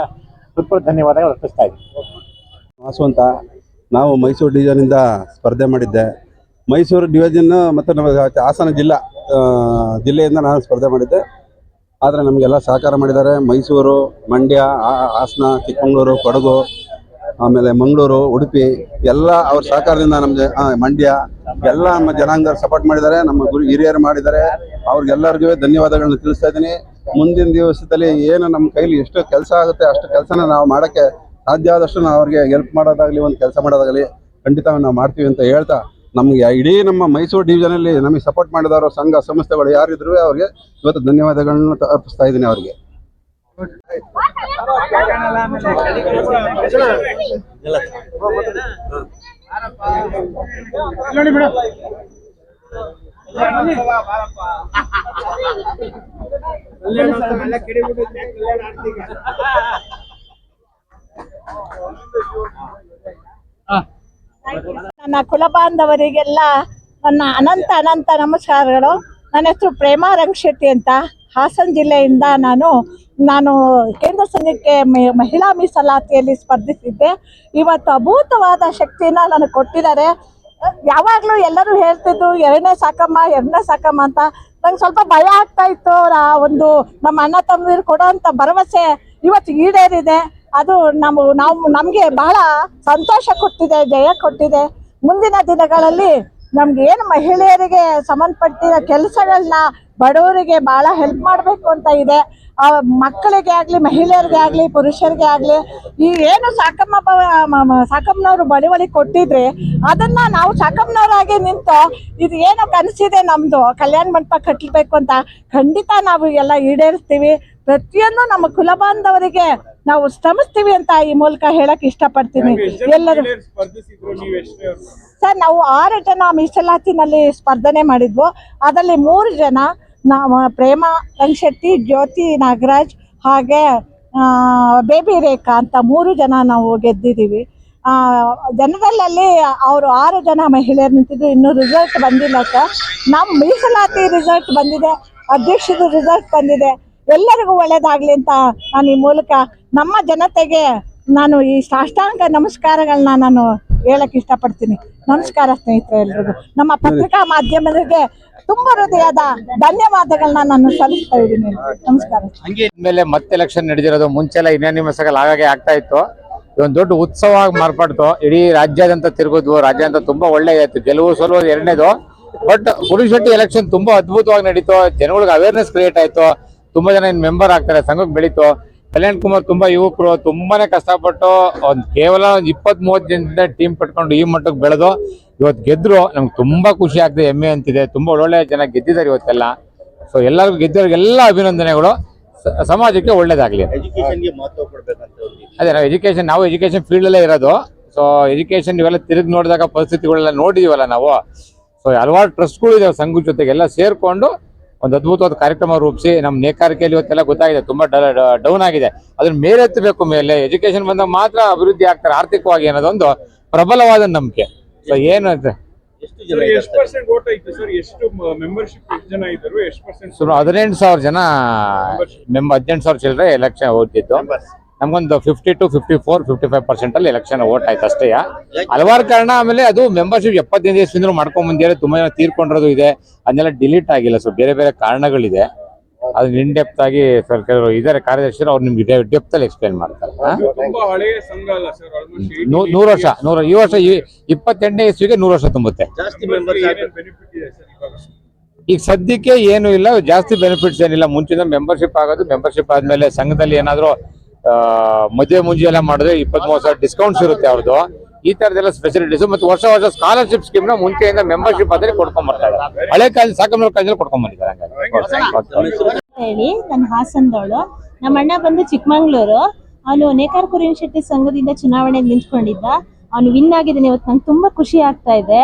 ಹೃತ್ಪೂರ್ವಕ ಧನ್ಯವಾದಗಳು ಅರ್ಪಿಸ್ತಾ ಇದ್ದೀವಿ ಅಂತ ನಾವು ಮೈಸೂರು ಡಿವಿಜನಿಂದ ಸ್ಪರ್ಧೆ ಮಾಡಿದ್ದೆ. ಮೈಸೂರು ಡಿವಿಷನ್ ಮತ್ತು ನಮ್ಮ ಹಾಸನ ಜಿಲ್ಲಾ ಜಿಲ್ಲೆಯಿಂದ ನಾನು ಸ್ಪರ್ಧೆ ಮಾಡಿದ್ದೆ. ಆದರೆ ನಮಗೆಲ್ಲ ಸಹಕಾರ ಮಾಡಿದ್ದಾರೆ. ಮೈಸೂರು, ಮಂಡ್ಯ ಹಾಸನ, ಚಿಕ್ಕಮಗಳೂರು, ಕೊಡಗು, ಆಮೇಲೆ ಮಂಗಳೂರು, ಉಡುಪಿ, ಎಲ್ಲ ಅವ್ರ ಸಹಕಾರದಿಂದ ನಮಗೆ ಮಂಡ್ಯ, ಎಲ್ಲ ನಮ್ಮ ಜನಾಂಗ ಸಪೋರ್ಟ್ ಮಾಡಿದ್ದಾರೆ. ನಮ್ಮ ಗುರು, ಹಿರಿಯರು ಮಾಡಿದ್ದಾರೆ. ಅವ್ರಿಗೆಲ್ಲರಿಗೂ ಧನ್ಯವಾದಗಳನ್ನ ತಿಳಿಸ್ತಾ ಇದ್ದೀನಿ. ಮುಂದಿನ ದಿವಸದಲ್ಲಿ ಏನು ನಮ್ಮ ಕೈಲಿ ಎಷ್ಟು ಕೆಲಸ ಆಗುತ್ತೆ, ಅಷ್ಟು ಕೆಲಸನ ನಾವು ಮಾಡೋಕ್ಕೆ ಸಾಧ್ಯ ಆದಷ್ಟು ನಾವು ಅವ್ರಿಗೆ ಹೆಲ್ಪ್ ಮಾಡೋದಾಗಲಿ, ಒಂದು ಕೆಲಸ ಮಾಡೋದಾಗಲಿ ಖಂಡಿತ ನಾವು ಮಾಡ್ತೀವಿ ಅಂತ ಹೇಳ್ತಾ ನಮಗೆ ಇಡೀ ನಮ್ಮ ಮೈಸೂರು ಡಿವಿಷನಲ್ಲಿ ನಮಗೆ ಸಪೋರ್ಟ್ ಮಾಡಿದವರು ಸಂಘ, ಸಂಸ್ಥೆಗಳು ಯಾರಿದ್ರು ಅವ್ರಿಗೆ ಇವತ್ತು ಧನ್ಯವಾದಗಳನ್ನು ಅರ್ಪಿಸ್ತಾ ಇದ್ದೀನಿ ಅವ್ರಿಗೆ. ನನ್ನ ಕುಲ ಬಾಂಧವರಿಗೆಲ್ಲ ನನ್ನ ಅನಂತ ಅನಂತ ನಮಸ್ಕಾರಗಳು. ನನ್ನ ಹೆಸರು ಪ್ರೇಮಾ ರಂಗಶೆಟ್ಟಿ ಅಂತ. ಹಾಸನ ಜಿಲ್ಲೆಯಿಂದ ನಾನು ನಾನು ಕೇಂದ್ರ ಸಂಘಕ್ಕೆ ಮಹಿಳಾ ಮೀಸಲಾತಿಯಲ್ಲಿ ಸ್ಪರ್ಧಿಸಿದ್ದೆ. ಇವತ್ತು ಅಭೂತವಾದ ಶಕ್ತಿನ ನನಗೆ ಕೊಟ್ಟಿದ್ದಾರೆ. ಯಾವಾಗಲೂ ಎಲ್ಲರೂ ಹೇಳ್ತಿದ್ರು ಎರಡನೇ ಸಾಕಮ್ಮ ಎರಡನೇ ಸಾಕಮ್ಮ ಅಂತ. ನಂಗೆ ಸ್ವಲ್ಪ ಭಯ ಆಗ್ತಾ ಇತ್ತು. ಆ ಒಂದು ನಮ್ಮ ಅಣ್ಣ ತಮ್ಮದಿರು ಕೊಡೋಂಥ ಭರವಸೆ ಇವತ್ತು ಈಡೇರಿದೆ. ಅದು ನಮ್ಮ ನಾವು ನಮಗೆ ಬಹಳ ಸಂತೋಷ ಕೊಟ್ಟಿದೆ, ಜಯ ಕೊಟ್ಟಿದೆ. ಮುಂದಿನ ದಿನಗಳಲ್ಲಿ ನಮ್ಗೆ ಏನು ಮಹಿಳೆಯರಿಗೆ ಸಂಬಂಧಪಟ್ಟಿರೋ ಕೆಲಸಗಳನ್ನ ಬಡವರಿಗೆ ಬಹಳ ಹೆಲ್ಪ್ ಮಾಡಬೇಕು ಅಂತ ಇದೆ. ಆ ಮಕ್ಕಳಿಗೆ ಆಗಲಿ, ಮಹಿಳೆಯರಿಗೆ ಆಗಲಿ, ಪುರುಷರಿಗೆ ಆಗಲಿ, ಈ ಏನು ಸಾಕಮ್ಮ ಸಾಕಮ್ಮನವರು ಬಡವಳಿ ಕೊಟ್ಟಿದ್ರೆ ಅದನ್ನ ನಾವು ಸಾಕಮ್ಮನವರಾಗಿ ನಿಂತು ಇದು ಏನೋ ಕನಸಿದೆ ನಮ್ದು, ಕಲ್ಯಾಣ ಮಂಟಪ ಕಟ್ಟಬೇಕು ಅಂತ ಖಂಡಿತ ನಾವು ಎಲ್ಲ ಈಡೇರಿಸ್ತೀವಿ. ಪ್ರತಿಯೊಂದು ನಮ್ಮ ಕುಲ ಬಾಂಧವರಿಗೆ ನಾವು ಶ್ರಮಿಸ್ತೀವಿ ಅಂತ ಈ ಮೂಲಕ ಹೇಳಕ್ ಇಷ್ಟಪಡ್ತೀನಿ. ಎಲ್ಲರೂ ಸರ್ ನಾವು ಆರು ಜನ ಮೀಸಲಾತಿನಲ್ಲಿ ಸ್ಪರ್ಧನೆ ಮಾಡಿದ್ವು. ಅದರಲ್ಲಿ ಮೂರು ಜನ ನಾವು ಪ್ರೇಮ ರಂಗಶೆಟ್ಟಿ ಜ್ಯೋತಿ ನಾಗರಾಜ್ ಹಾಗೆ ಬೇಬಿ ರೇಖಾ ಅಂತ ಮೂರು ಜನ ನಾವು ಗೆದ್ದಿದ್ದೀವಿ. ಜನರಲ್ಲಲ್ಲಿ ಅವರು ಆರು ಜನ ಮಹಿಳೆಯರು ನಿಂತಿದ್ದು ಇನ್ನೂ ರಿಸಲ್ಟ್ ಬಂದಿಲ್ಲ ಸರ್. ನಮ್ಮ ಮೀಸಲಾತಿ ರಿಸಲ್ಟ್ ಬಂದಿದೆ. ಅಧ್ಯಕ್ಷದ ರಿಸಲ್ಟ್ ಬಂದಿದೆ. ಎಲ್ಲರಿಗೂ ಒಳ್ಳೇದಾಗ್ಲಿ ಅಂತ ನಾನು ಈ ಮೂಲಕ ನಮ್ಮ ಜನತೆಗೆ ನಾನು ಈ ಸಾಷ್ಟಾಂಗ ನಮಸ್ಕಾರಗಳನ್ನ ನಾನು ಹೇಳಕ್ ಇಷ್ಟಪಡ್ತೀನಿ. ನಮಸ್ಕಾರ ಸ್ನೇಹಿತರೆ ಎಲ್ರಿಗೂ. ನಮ್ಮ ಪತ್ರಿಕಾ ಮಾಧ್ಯಮರಿಗೆ ತುಂಬಾ ಹೃದಯದ ಧನ್ಯವಾದಗಳನ್ನ ನಾನು ಸಲ್ಲಿಸ್ತಾ ಇದ್ದೀನಿ. ನಮಸ್ಕಾರ. ಮೇಲೆ ಮತ್ತೆ ಎಲೆಕ್ಷನ್ ನಡೆದಿರೋದು, ಮುಂಚೆಲ್ಲ ಇನ್ನೇ ನಿಮಿಷಗಳ ಆಗಾಗೆ ಆಗ್ತಾ ಇತ್ತು. ಇದೊಂದು ದೊಡ್ಡ ಉತ್ಸವ ಮಾರ್ಪಡ್ತು. ಇಡೀ ರಾಜ್ಯಾದ್ಯಂತ ತಿರುಗಿದ್ವು ರಾಜ್ಯಾದ್ಯಂತ ತುಂಬಾ ಒಳ್ಳೆಯದಾಯ್ತು ಗೆಲುವು ಸೋಲುವ ಎರಡನೇದು. ಬಟ್ ಪುರುಷಟ್ಟಿ ಎಲೆಕ್ಷನ್ ತುಂಬಾ ಅದ್ಭುತವಾಗಿ ನಡೀತು. ಜನಗಳಿಗೆ ಅವೇರ್ನೆಸ್ ಕ್ರಿಯೇಟ್ ಆಯ್ತು. ತುಂಬಾ ಜನ ಇನ್ ಮೆಂಬರ್ ಆಗ್ತಾರೆ. ಸಂಘಕ್ಕೆ ಬೆಳೀತು. ಕಲ್ಯಾಣ್ ಕುಮಾರ್ ತುಂಬಾ ಯುವಕರು ತುಂಬಾನೇ ಕಷ್ಟಪಟ್ಟು ಒಂದ್ ಕೇವಲ ಒಂದ್ ಇಪ್ಪತ್ ಮೂವತ್ ಜನದಿಂದ ಟೀಮ್ ಪಟ್ಕೊಂಡು ಈ ಮಟ್ಟಕ್ಕೆ ಬೆಳೆದು ಇವತ್ತು ಗೆದ್ರು. ನಮ್ಗೆ ತುಂಬಾ ಖುಷಿ ಆಗ್ತದೆ ಹೆಮ್ಮೆ ಅಂತಿದೆ. ತುಂಬಾ ಒಳ್ಳೊಳ್ಳೆ ಜನ ಗೆದ್ದಿದ್ದಾರೆ ಇವತ್ತೆಲ್ಲ. ಸೊ ಎಲ್ಲರಿಗೂ ಗೆದ್ದವ್ರಿಗೆಲ್ಲ ಅಭಿನಂದನೆಗಳು. ಸಮಾಜಕ್ಕೆ ಒಳ್ಳೇದಾಗ್ಲಿ. ಅದೇ ನಾವು ಎಜುಕೇಶನ್ ನಾವು ಎಜುಕೇಶನ್ ಫೀಲ್ಡ್ ಅಲ್ಲೇ ಇರೋದು. ಸೊ ಎಜುಕೇಶನ್ ಇವೆಲ್ಲ ತಿರುಗಿ ನೋಡಿದಾಗ ಪರಿಸ್ಥಿತಿಗಳೆಲ್ಲ ನೋಡಿದೀವಲ್ಲ ನಾವು. ಸೊ ಹಲವಾರು ಟ್ರಸ್ಟ್ಗಳು ಇದಾವೆ ಸಂಘದ ಜೊತೆಗೆಲ್ಲ ಸೇರ್ಕೊಂಡು ಒಂದು ಅದ್ಭುತವಾದ ಕಾರ್ಯಕ್ರಮ ರೂಪಿಸಿ ನಮ್ಮ ನೇಕಾರಿಕೆಯಲ್ಲಿ ಇವತ್ತೆಲ್ಲ ಗೊತ್ತಾಗಿದೆ. ತುಂಬಾ ಡೌನ್ ಆಗಿದೆ. ಅದನ್ನ ಮೇಲೆತ್ತಬೇಕು ಮೇಲೆ. ಎಜುಕೇಶನ್ ಬಂದಾಗ ಮಾತ್ರ ಅಭಿವೃದ್ಧಿ ಆಗ್ತಾರೆ ಆರ್ಥಿಕವಾಗಿ ಅನ್ನೋದೊಂದು ಪ್ರಬಲವಾದ ನಂಬಿಕೆ. ಸೊ ಏನು ಅಂತ? ಎಷ್ಟು ಜನ ಎಷ್ಟು ಪರ್ಸೆಂಟ್ ವೋಟ್ ಆಯ್ತು ಸರ್? ಎಷ್ಟು ಮೆಂಬರ್ಶಿಪ್ ಎಷ್ಟು ಜನ ಇದ್ರು ಎಷ್ಟು ಪರ್ಸೆಂಟ್ ಸುಮಾರು ಹದಿನೆಂಟು ಸಾವಿರ ಜನ ಮೆಂಬರ್ ಹದಿನೆಂಟು ಸಾವಿರ ಚಿಲ್ಲರೆ ಎಲೆಕ್ಷನ್ ಓದಿದ್ದು ನಮ್ಗೊಂದು fifty to fifty four fifty five percent ಅಲ್ಲಿ ಎಲೆಕ್ಷನ್ ಓಟ್ ಆಯ್ತು ಅಷ್ಟೇ. ಹಲವಾರು ಕಾರಣ ಆಮೇಲೆ ಅದು ಮೆಂಬರ್ಶಿಪ್ ಎಪ್ಪತ್ತೈದು ದಿವಸದಿಂದ ಮಾಡ್ಕೊಂಡ್ ಬಂದಿದ್ದಾರೆ ತುಂಬಾ ಜನ ತೀರ್ಕೊಂಡಿರೋದು ಇದೆ ಅದನ್ನೆಲ್ಲ ಡಿಲೀಟ್ ಆಗಿಲ್ಲ. ಸೊ ಬೇರೆ ಬೇರೆ ಕಾರಣಗಳಿದೆ. ಅದನ್ನ ಇನ್ ಡೆಪ್ತ್ ಆಗಿ ಸರ್ಕಾರ ಕೆಲವರು ಇದಾರೆ ಕಾರ್ಯದರ್ಶಿರು ಅವ್ರು ನಿಮ್ಗೆ ಡೆಪ್ತ್ ಅಲ್ಲಿ ಎಕ್ಸ್ಪ್ಲೈನ್ ಮಾಡ್ತಾರೆ. ಹಾ? ತುಂಬಾ ಹಳೆಯ ಸಂಘ ಅಲ್ಲ ಸರ್ ಆಲ್ಮೋಸ್ಟ್ ನೂ- ನೂರು ವರ್ಷ ನೂರ ಈ ವರ್ಷ ಈ- ಇಪ್ಪತ್ತೆಂಟನೇ ಇಸ್ವಿಗೆ ನೂರು ವರ್ಷ ತುಂಬುತ್ತೆ. ಜಾಸ್ತಿ ಮೆಂಬರ್ಸ್ ಬೆನಿಫಿಟ್ ಇದೆ ಸರ್ ಇವಾಗ? ಈಗ ಸದ್ಯಕ್ಕೆ ಏನು ಇಲ್ಲ ಜಾಸ್ತಿ ಬೆನಿಫಿಟ್ಸ್ ಏನಿಲ್ಲ. ಮುಂಚಿನ ಮೆಂಬರ್ಶಿಪ್ ಆಗೋದು ಮೆಂಬರ್ಶಿಪ್ ಆದ್ಮೇಲೆ ಸಂಘದಲ್ಲಿ ಏನಾದ್ರು ಮದುವೆ ಮುಂಜಿ ಎಲ್ಲ ಮಾಡಿದ್ರೆ ಇಪ್ಪತ್ತ್ ಮೂವತ್ತು ಸಾವಿರ ಡಿಸ್ಕೌಂಟ್ಸ್ ಇರುತ್ತೆ ಅವ್ರದ್ದು ಈ ತರದೆಲ್ಲ ಫೆಸಿಲಿಟೀಸ್ ಮತ್ತೆ ವರ್ಷ ವರ್ಷ ಸ್ಕಾಲರ್ಶಿಪ್ ಸ್ಕೀಮ್ನ ಮುಂಚೆಯಿಂದ ಮೆಂಬರ್ಶಿಪ್ ಆದ್ರೆ ಕೊಡ್ಕೊಂಡ್ ಬರ್ತಾರೆ ಹಳೆ ಕಾಲ ಸಾಕಂದ್ರ ಕಾಲದಲ್ಲಿ ಕೊಡ್ಕೊಂಡ್ ಬಂದಿದ್ದಾರೆ ಹೇಳಿ ನನ್ನ ಹಾಸನದವಳು ನಮ್ಮ ಅಣ್ಣ ಬಂದು ಚಿಕ್ಕಮಂಗ್ಳೂರು. ಅವನು ನೇಕಾರ್ ಕುರಿಯನ್ ಶೆಟ್ಟಿ ಸಂಘದಿಂದ ಚುನಾವಣೆಗೆ ನಿಂತ್ಕೊಂಡಿದ್ದ. ಅವನು ವಿನ್ ಆಗಿದ್ದಾನೆ. ಇವತ್ತು ನಂಗೆ ತುಂಬಾ ಖುಷಿ ಆಗ್ತಾ ಇದೆ.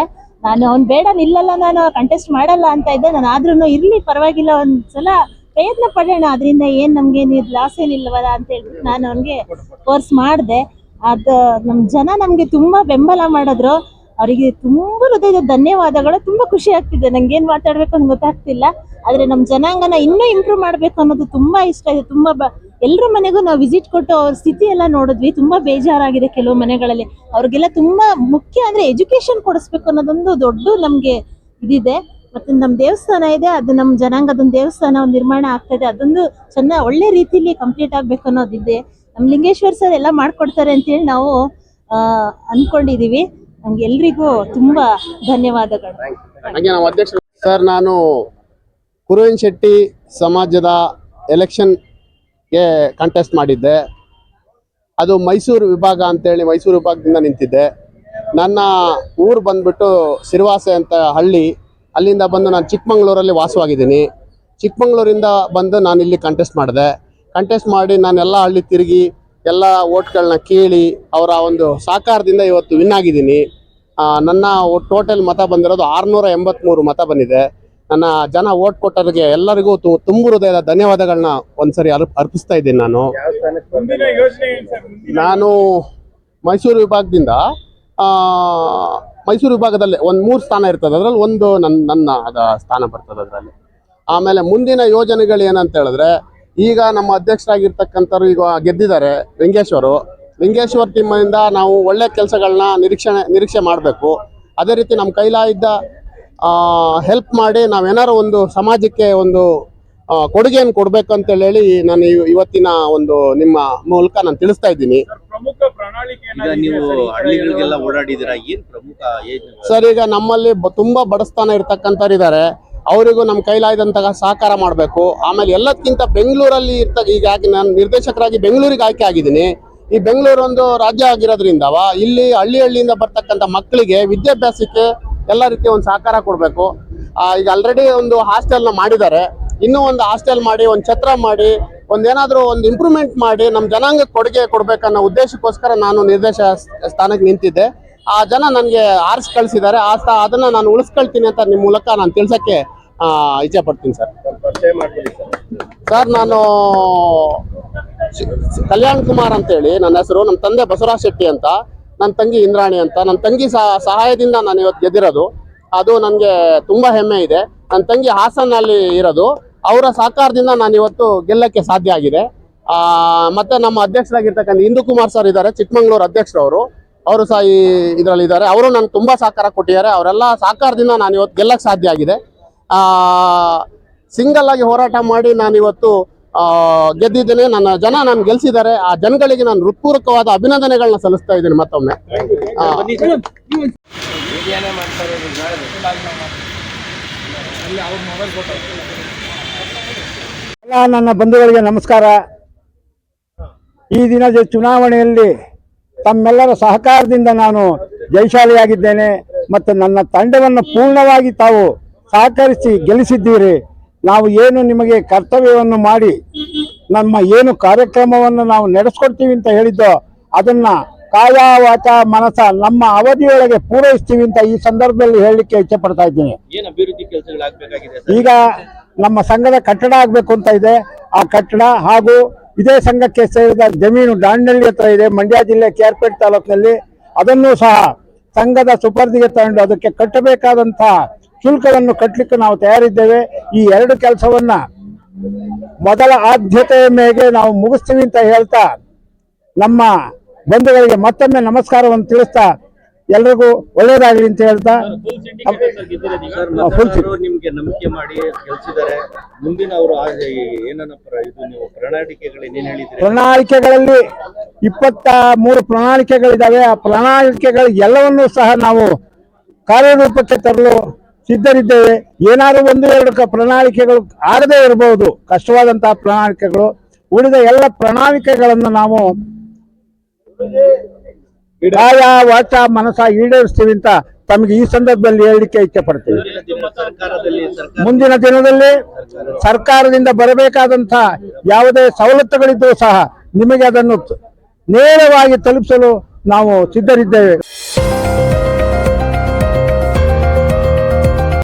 ನಾನು, ಅವ್ನು ಬೇಡ ನಿಲ್ಲಲ್ಲ ನಾನು ಕಂಟೆಸ್ಟ್ ಮಾಡಲ್ಲ ಅಂತ ಇದ್ದೆ. ನಾನು ಆದ್ರೂ ಇರ್ಲಿ, ಪರವಾಗಿಲ್ಲ ಒಂದ್ಸಲ. ಪ್ರಯತ್ನ ಪಡೋಣ, ಅದರಿಂದ ಏನ್ ನಮ್ಗೆ ಲಾಸ್ ಏನಿಲ್ವಲ್ಲ ಅಂತ ಹೇಳ್ಬಿಟ್ಟು ನಾನು ಅವ್ನಿಗೆ ಕೋರ್ಸ್ ಮಾಡಿದೆ. ಅದು ನಮ್ ಜನ ನಮ್ಗೆ ತುಂಬಾ ಬೆಂಬಲ ಮಾಡಿದ್ರು. ಅವರಿಗೆ ತುಂಬಾ ಹೃದಯದ ಧನ್ಯವಾದಗಳು. ತುಂಬಾ ಖುಷಿ ಆಗ್ತಿದೆ. ನಂಗೆ ಏನ್ ಮಾತಾಡ್ಬೇಕು ಅಂತ ಗೊತ್ತಾಗ್ತಿಲ್ಲ. ಆದ್ರೆ ನಮ್ ಜನಾಂಗನ ಇನ್ನೂ ಇಂಪ್ರೂವ್ ಮಾಡ್ಬೇಕು ಅನ್ನೋದು ತುಂಬಾ ಇಷ್ಟ ಇದೆ. ತುಂಬಾ ಬ, ಎಲ್ರ ಮನೆಗೂ ನಾವು ವಿಸಿಟ್ ಕೊಟ್ಟು ಅವ್ರ ಸ್ಥಿತಿ ಎಲ್ಲ ನೋಡಿದ್ವಿ. ತುಂಬಾ ಬೇಜಾರಾಗಿದೆ ಕೆಲವು ಮನೆಗಳಲ್ಲಿ. ಅವ್ರಿಗೆಲ್ಲ ತುಂಬಾ ಮುಖ್ಯ ಅಂದ್ರೆ ಎಜುಕೇಶನ್ ಕೊಡಿಸ್ಬೇಕು ಅನ್ನೋದೊಂದು ದೊಡ್ಡ ನಮ್ಗೆ ಇದಿದೆ. ಮತ್ತೆ ನಮ್ ದೇವಸ್ಥಾನ ಇದೆ, ಅದು ನಮ್ ಜನಾಂಗದೊಂದು ದೇವಸ್ಥಾನ, ಒಂದು ನಿರ್ಮಾಣ ಆಗ್ತಾ ಇದೆ ಅದೊಂದು ಚೆನ್ನ ಒಳ್ಳೆ ರೀತಿಲಿ ಕಂಪ್ಲೀಟ್ ಆಗ್ಬೇಕು ಅನ್ನೋದಿದೆ. ನಮ್ ಲಿಂಗೇಶ್ವರ್ ಸರ್ ಎಲ್ಲ ಮಾಡ್ಕೊಡ್ತಾರೆ ಅಂತೇಳಿ ನಾವು ಅನ್ಕೊಂಡಿದೀವಿ. ನಮ್ಗೆ ಎಲ್ರಿಗೂ ತುಂಬಾ ಧನ್ಯವಾದಗಳು. ಸರ್ ನಾನು ಕುರುವಿನ ಶೆಟ್ಟಿ ಸಮಾಜದ ಎಲೆಕ್ಷನ್ಗೆ ಕಂಟೆಸ್ಟ್ ಮಾಡಿದ್ದೆ. ಅದು ಮೈಸೂರು ವಿಭಾಗ ಅಂತೇಳಿ ಮೈಸೂರು ವಿಭಾಗದಿಂದ ನಿಂತಿದ್ದೆ. ನನ್ನ ಊರು ಬಂದ್ಬಿಟ್ಟು ಸಿರಿವಾಸೆ ಅಂತ ಹಳ್ಳಿ. ಅಲ್ಲಿಂದ ಬಂದು ನಾನು ಚಿಕ್ಕಮಂಗ್ಳೂರಲ್ಲಿ ವಾಸವಾಗಿದ್ದೀನಿ. ಚಿಕ್ಕಮಂಗ್ಳೂರಿಂದ ಬಂದು ನಾನು ಇಲ್ಲಿ ಕಂಟೆಸ್ಟ್ ಮಾಡಿದೆ. ಕಂಟೆಸ್ಟ್ ಮಾಡಿ ನಾನೆಲ್ಲ ಹಳ್ಳಿ ತಿರುಗಿ ಎಲ್ಲ ಓಟ್ಗಳನ್ನ ಕೇಳಿ ಅವರ ಒಂದು ಸಹಕಾರದಿಂದ ಇವತ್ತು ವಿನ್ ಆಗಿದ್ದೀನಿ. ನನ್ನ ಟೋಟಲ್ ಮತ ಬಂದಿರೋದು ಆರುನೂರ ಎಂಬತ್ಮೂರು ಮತ ಬಂದಿದೆ. ನನ್ನ ಜನ ಓಟ್ ಕೊಟ್ಟರಿಗೆ ಎಲ್ಲರಿಗೂ ತು- ತುಂಬು ಹೃದಯದ ಧನ್ಯವಾದಗಳನ್ನ ಒಂದ್ಸರಿ ಅರ್ಪ್ ಅರ್ಪಿಸ್ತಾ ಇದ್ದೀನಿ ನಾನು. ನಾನು ಮೈಸೂರು ವಿಭಾಗದಿಂದ ಮೈಸೂರು ವಿಭಾಗದಲ್ಲಿ ಒಂದು ಮೂರು ಸ್ಥಾನ ಇರ್ತದೆ. ಅದರಲ್ಲಿ ಒಂದು ನನ್ನ ನನ್ನ ಅದ ಸ್ಥಾನ ಬರ್ತದೆ ಅದರಲ್ಲಿ. ಆಮೇಲೆ ಮುಂದಿನ ಯೋಜನೆಗಳು ಏನಂತ ಹೇಳಿದ್ರೆ, ಈಗ ನಮ್ಮ ಅಧ್ಯಕ್ಷರಾಗಿರ್ತಕ್ಕಂಥವ್ರು ಈಗ ಗೆದ್ದಿದ್ದಾರೆ ಲಿಂಗೇಶ್ವರು. ಲಿಂಗೇಶ್ವರ್ ಟೀಮಿಂದ ನಾವು ಒಳ್ಳೆ ಕೆಲಸಗಳನ್ನ ನಿರೀಕ್ಷಣೆ, ನಿರೀಕ್ಷೆ ಮಾಡಬೇಕು. ಅದೇ ರೀತಿ ನಮ್ಮ ಕೈಲಾಯಿದ್ದ ಹೆಲ್ಪ್ ಮಾಡಿ ನಾವೇನಾರು ಒಂದು ಸಮಾಜಕ್ಕೆ ಒಂದು ಕೊಡುಗೆಯನ್ನು ಕೊಡಬೇಕು ಅಂತೇಳಿ ಹೇಳಿ ನಾನು ಇವ್- ಇವತ್ತಿನ ಒಂದು ನಿಮ್ಮ ಮೂಲಕ ನಾನು ತಿಳಿಸ್ತಾ ಇದ್ದೀನಿ. ಪ್ರಮುಖ ಪ್ರಣಾಳಿಕೆ ಈಗ ನೀವು ಹಳ್ಳಿಗಳಿಗೆಲ್ಲ ಓಡಾಡಿದ್ದೀರಾ? ಏನ್ ಪ್ರಮುಖ ಏನ್ ಸರ್ ಈಗ ನಮ್ಮಲ್ಲಿ ಬ- ತುಂಬಾ ಬಡಸ್ತಾನ ಇರ್ತಕ್ಕಂಥವ್ರು ಇದ್ದಾರೆ ಅವರಿಗೂ ನಮ್ಮ ಕೈಲಾಯ್ದಂತ ಸಹಕಾರ ಮಾಡಬೇಕು. ಆಮೇಲೆ ಎಲ್ಲದಕ್ಕಿಂತ ಬೆಂಗಳೂರಲ್ಲಿ ಇರ್ತ ಈಗ ನಾನು ನಿರ್ದೇಶಕರಾಗಿ ಬೆಂಗಳೂರಿಗೆ ಆಯ್ಕೆ ಆಗಿದ್ದೀನಿ. ಈ ಬೆಂಗಳೂರು ಒಂದು ರಾಜ್ಯ ಆಗಿರೋದ್ರಿಂದ ಇಲ್ಲಿ ಹಳ್ಳಿ ಹಳ್ಳಿಯಿಂದ ಬರ್ತಕ್ಕಂಥ ಮಕ್ಕಳಿಗೆ ವಿದ್ಯಾಭ್ಯಾಸಕ್ಕೆ ಎಲ್ಲ ರೀತಿಯ ಒಂದು ಸಹಕಾರ ಕೊಡಬೇಕು. ಈಗ ಆಲ್ರೆಡಿ ಒಂದು ಹಾಸ್ಟೆಲ್ನ ಮಾಡಿದ್ದಾರೆ. ಇನ್ನೂ ಒಂದು ಹಾಸ್ಟೆಲ್ ಮಾಡಿ, ಒಂದು ಛತ್ರ ಮಾಡಿ ಒಂದೇನಾದರೂ ಒಂದು ಇಂಪ್ರೂವ್ಮೆಂಟ್ ಮಾಡಿ ನಮ್ಮ ಜನಾಂಗಕ್ಕೆ ಕೊಡುಗೆ ಕೊಡ್ಬೇಕನ್ನೋ ಉದ್ದೇಶಕ್ಕೋಸ್ಕರ ನಾನು ನಿರ್ದೇಶ ಸ್ಥಾನಕ್ಕೆ ನಿಂತಿದ್ದೆ. ಆ ಜನ ನನಗೆ ಆರಿಸಿ ಕಳಿಸಿದ್ದಾರೆ. ಆ ಅದನ್ನ ನಾನು ಉಳಿಸ್ಕೊಳ್ತೀನಿ ಅಂತ ನಿಮ್ಮ ಮೂಲಕ ನಾನು ತಿಳ್ಸಕ್ಕೆ ಇಚ್ಛೆ ಪಡ್ತೀನಿ ಸರ್. ಸರ್, ನಾನು ಕಲ್ಯಾಣ್ ಕುಮಾರ್ ಅಂತೇಳಿ, ನನ್ನ ಹೆಸರು ನಮ್ಮ ತಂದೆ ಬಸವರಾಜ್ ಶೆಟ್ಟಿ ಅಂತ ನನ್ನ ತಂಗಿ ಇಂದ್ರಾಣಿ ಅಂತ ನನ್ನ ತಂಗಿ ಸಹ- ಸಹಾಯದಿಂದ ನಾನು ಇವತ್ತು ಗೆದ್ದಿರೋದು. ಅದು ನನಗೆ ತುಂಬಾ ಹೆಮ್ಮೆ ಇದೆ. ನನ್ನ ತಂಗಿ ಹಾಸನಲ್ಲಿ ಇರೋದು. ಅವರ ಸಹಕಾರದಿಂದ ನಾನು ಇವತ್ತು ಗೆಲ್ಲಕ್ಕೆ ಸಾಧ್ಯ ಆಗಿದೆ. ಮತ್ತೆ ನಮ್ಮ ಅಧ್ಯಕ್ಷರಾಗಿರ್ತಕ್ಕಂಥ ಇಂದು ಕುಮಾರ್ ಸರ್ ಇದ್ದಾರೆ ಚಿಕ್ಕಮಂಗ್ಳೂರು ಅಧ್ಯಕ್ಷರು ಅವರು ಅವರು ಸಹ ಈ ಇದರಲ್ಲಿ ಇದ್ದಾರೆ ಅವರು ನನಗೆ ತುಂಬಾ ಸಹಕಾರ ಕೊಟ್ಟಿದ್ದಾರೆ. ಅವರೆಲ್ಲ ಸಹಕಾರದಿಂದ ನಾನು ಇವತ್ತು ಗೆಲ್ಲಕ್ಕೆ ಸಾಧ್ಯ ಆಗಿದೆ. ಸಿಂಗಲ್ ಆಗಿ ಹೋರಾಟ ಮಾಡಿ ನಾನು ಇವತ್ತು ಗೆದ್ದಿದ್ದೇನೆ. ನನ್ನ ಜನ ನಾನು ಗೆಲ್ಸಿದ್ದಾರೆ. ಆ ಜನಗಳಿಗೆ ನಾನು ಹೃತ್ಪೂರ್ವಕವಾದ ಅಭಿನಂದನೆಗಳನ್ನ ಸಲ್ಲಿಸ್ತಾ ಇದ್ದೀನಿ ಮತ್ತೊಮ್ಮೆ. ಆ, ಎಲ್ಲ ನನ್ನ ಬಂಧುಗಳಿಗೆ ನಮಸ್ಕಾರ. ಈ ದಿನದ ಚುನಾವಣೆಯಲ್ಲಿ ತಮ್ಮೆಲ್ಲರ ಸಹಕಾರದಿಂದ ನಾನು ಜಯಶಾಲಿಯಾಗಿದ್ದೇನೆ ಮತ್ತು ನನ್ನ ತಂಡವನ್ನು ಪೂರ್ಣವಾಗಿ ತಾವು ಸಹಕರಿಸಿ ಗೆಲ್ಲಿಸಿದ್ದೀರಿ. ನಾವು ಏನು ನಿಮಗೆ ಕರ್ತವ್ಯವನ್ನು ಮಾಡಿ ನಮ್ಮ ಏನು ಕಾರ್ಯಕ್ರಮವನ್ನು ನಾವು ನಡೆಸ್ಕೊಡ್ತೀವಿ ಅಂತ ಹೇಳಿದ್ದೋ ಅದನ್ನ ಕಾಯ ವಾಚ ಮನಸ ನಮ್ಮ ಅವಧಿಯೊಳಗೆ ಪೂರೈಸ್ತೀವಿ ಅಂತ ಈ ಸಂದರ್ಭದಲ್ಲಿ ಹೇಳಲಿಕ್ಕೆ ಇಚ್ಛೆ ಪಡ್ತಾ ಇದ್ದೀನಿ. ಈಗ ನಮ್ಮ ಸಂಘದ ಕಟ್ಟಡ ಆಗಬೇಕು ಅಂತ ಇದೆ. ಆ ಕಟ್ಟಡ ಹಾಗೂ ಇದೇ ಸಂಘಕ್ಕೆ ಸೇರಿದ ಜಮೀನು ದಾಂಡಳ್ಳಿ ಹತ್ರ ಇದೆ, ಮಂಡ್ಯ ಜಿಲ್ಲೆ ಕೇರ್ಪೇಟ್ ತಾಲೂಕಿನಲ್ಲಿ. ಅದನ್ನು ಸಹ ಸಂಘದ ಸುಪರ್ದಿಗೆ ತಗೊಂಡು ಅದಕ್ಕೆ ಕಟ್ಟಬೇಕಾದಂತಹ ಶುಲ್ಕವನ್ನು ಕಟ್ಟಲಿಕ್ಕೆ ನಾವು ತಯಾರಿದ್ದೇವೆ. ಈ ಎರಡು ಕೆಲಸವನ್ನ ಮೊದಲ ಆದ್ಯತೆಯ ಮೇಲೆ ನಾವು ಮುಗಿಸ್ತೀವಿ ಅಂತ ಹೇಳ್ತಾ ನಮ್ಮ ಬಂಧುಗಳಿಗೆ ಮತ್ತೊಮ್ಮೆ ನಮಸ್ಕಾರವನ್ನು ತಿಳಿಸ್ತಾ ಎಲ್ರಿಗೂ ಒಳ್ಳೆಯದಾಗಲಿ ಅಂತ ಹೇಳ್ತಾ. ನಿಮ್ಗೆ ನಂಬಿಕೆ ಮಾಡಿ ಮುಂದಿನ ಅವರು ಏನನ್ನ ನೀವು ಪ್ರಣಾಳಿಕೆಗಳು ಪ್ರಣಾಳಿಕೆಗಳಲ್ಲಿ ಇಪ್ಪತ್ತ ಮೂರು ಪ್ರಣಾಳಿಕೆಗಳಿದ್ದಾವೆ ಆ ಪ್ರಣಾಳಿಕೆಗಳು ಎಲ್ಲವನ್ನೂ ಸಹ ನಾವು ಕಾರ್ಯರೂಪಕ್ಕೆ ತರಲು ಸಿದ್ಧರಿದ್ದೇವೆ. ಏನಾದರೂ ಒಂದು ಎರಡು ಪ್ರಣಾಳಿಕೆಗಳು ಆಗದೇ ಇರಬಹುದು. ಕಷ್ಟವಾದಂತಹ ಪ್ರಣಾಳಿಕೆಗಳು ಉಳಿದ ಎಲ್ಲ ಪ್ರಣಾಳಿಕೆಗಳನ್ನು ನಾವು ಕಾಯ ವಾಚ, ಮನಸ ಈಡೇರಿಸ್ತೀವಿ ಅಂತ ತಮಗೆ ಈ ಸಂದರ್ಭದಲ್ಲಿ ಹೇಳಲಿಕ್ಕೆ ಇಚ್ಛೆ ಪಡ್ತೀವಿ. ಮುಂದಿನ ದಿನದಲ್ಲಿ ಸರ್ಕಾರದಿಂದ ಬರಬೇಕಾದಂತಹ ಯಾವುದೇ ಸವಲತ್ತುಗಳಿದ್ದರೂ ಸಹ ನಿಮಗೆ ಅದನ್ನು ನೇರವಾಗಿ ತಲುಪಿಸಲು ನಾವು ಸಿದ್ಧರಿದ್ದೇವೆ.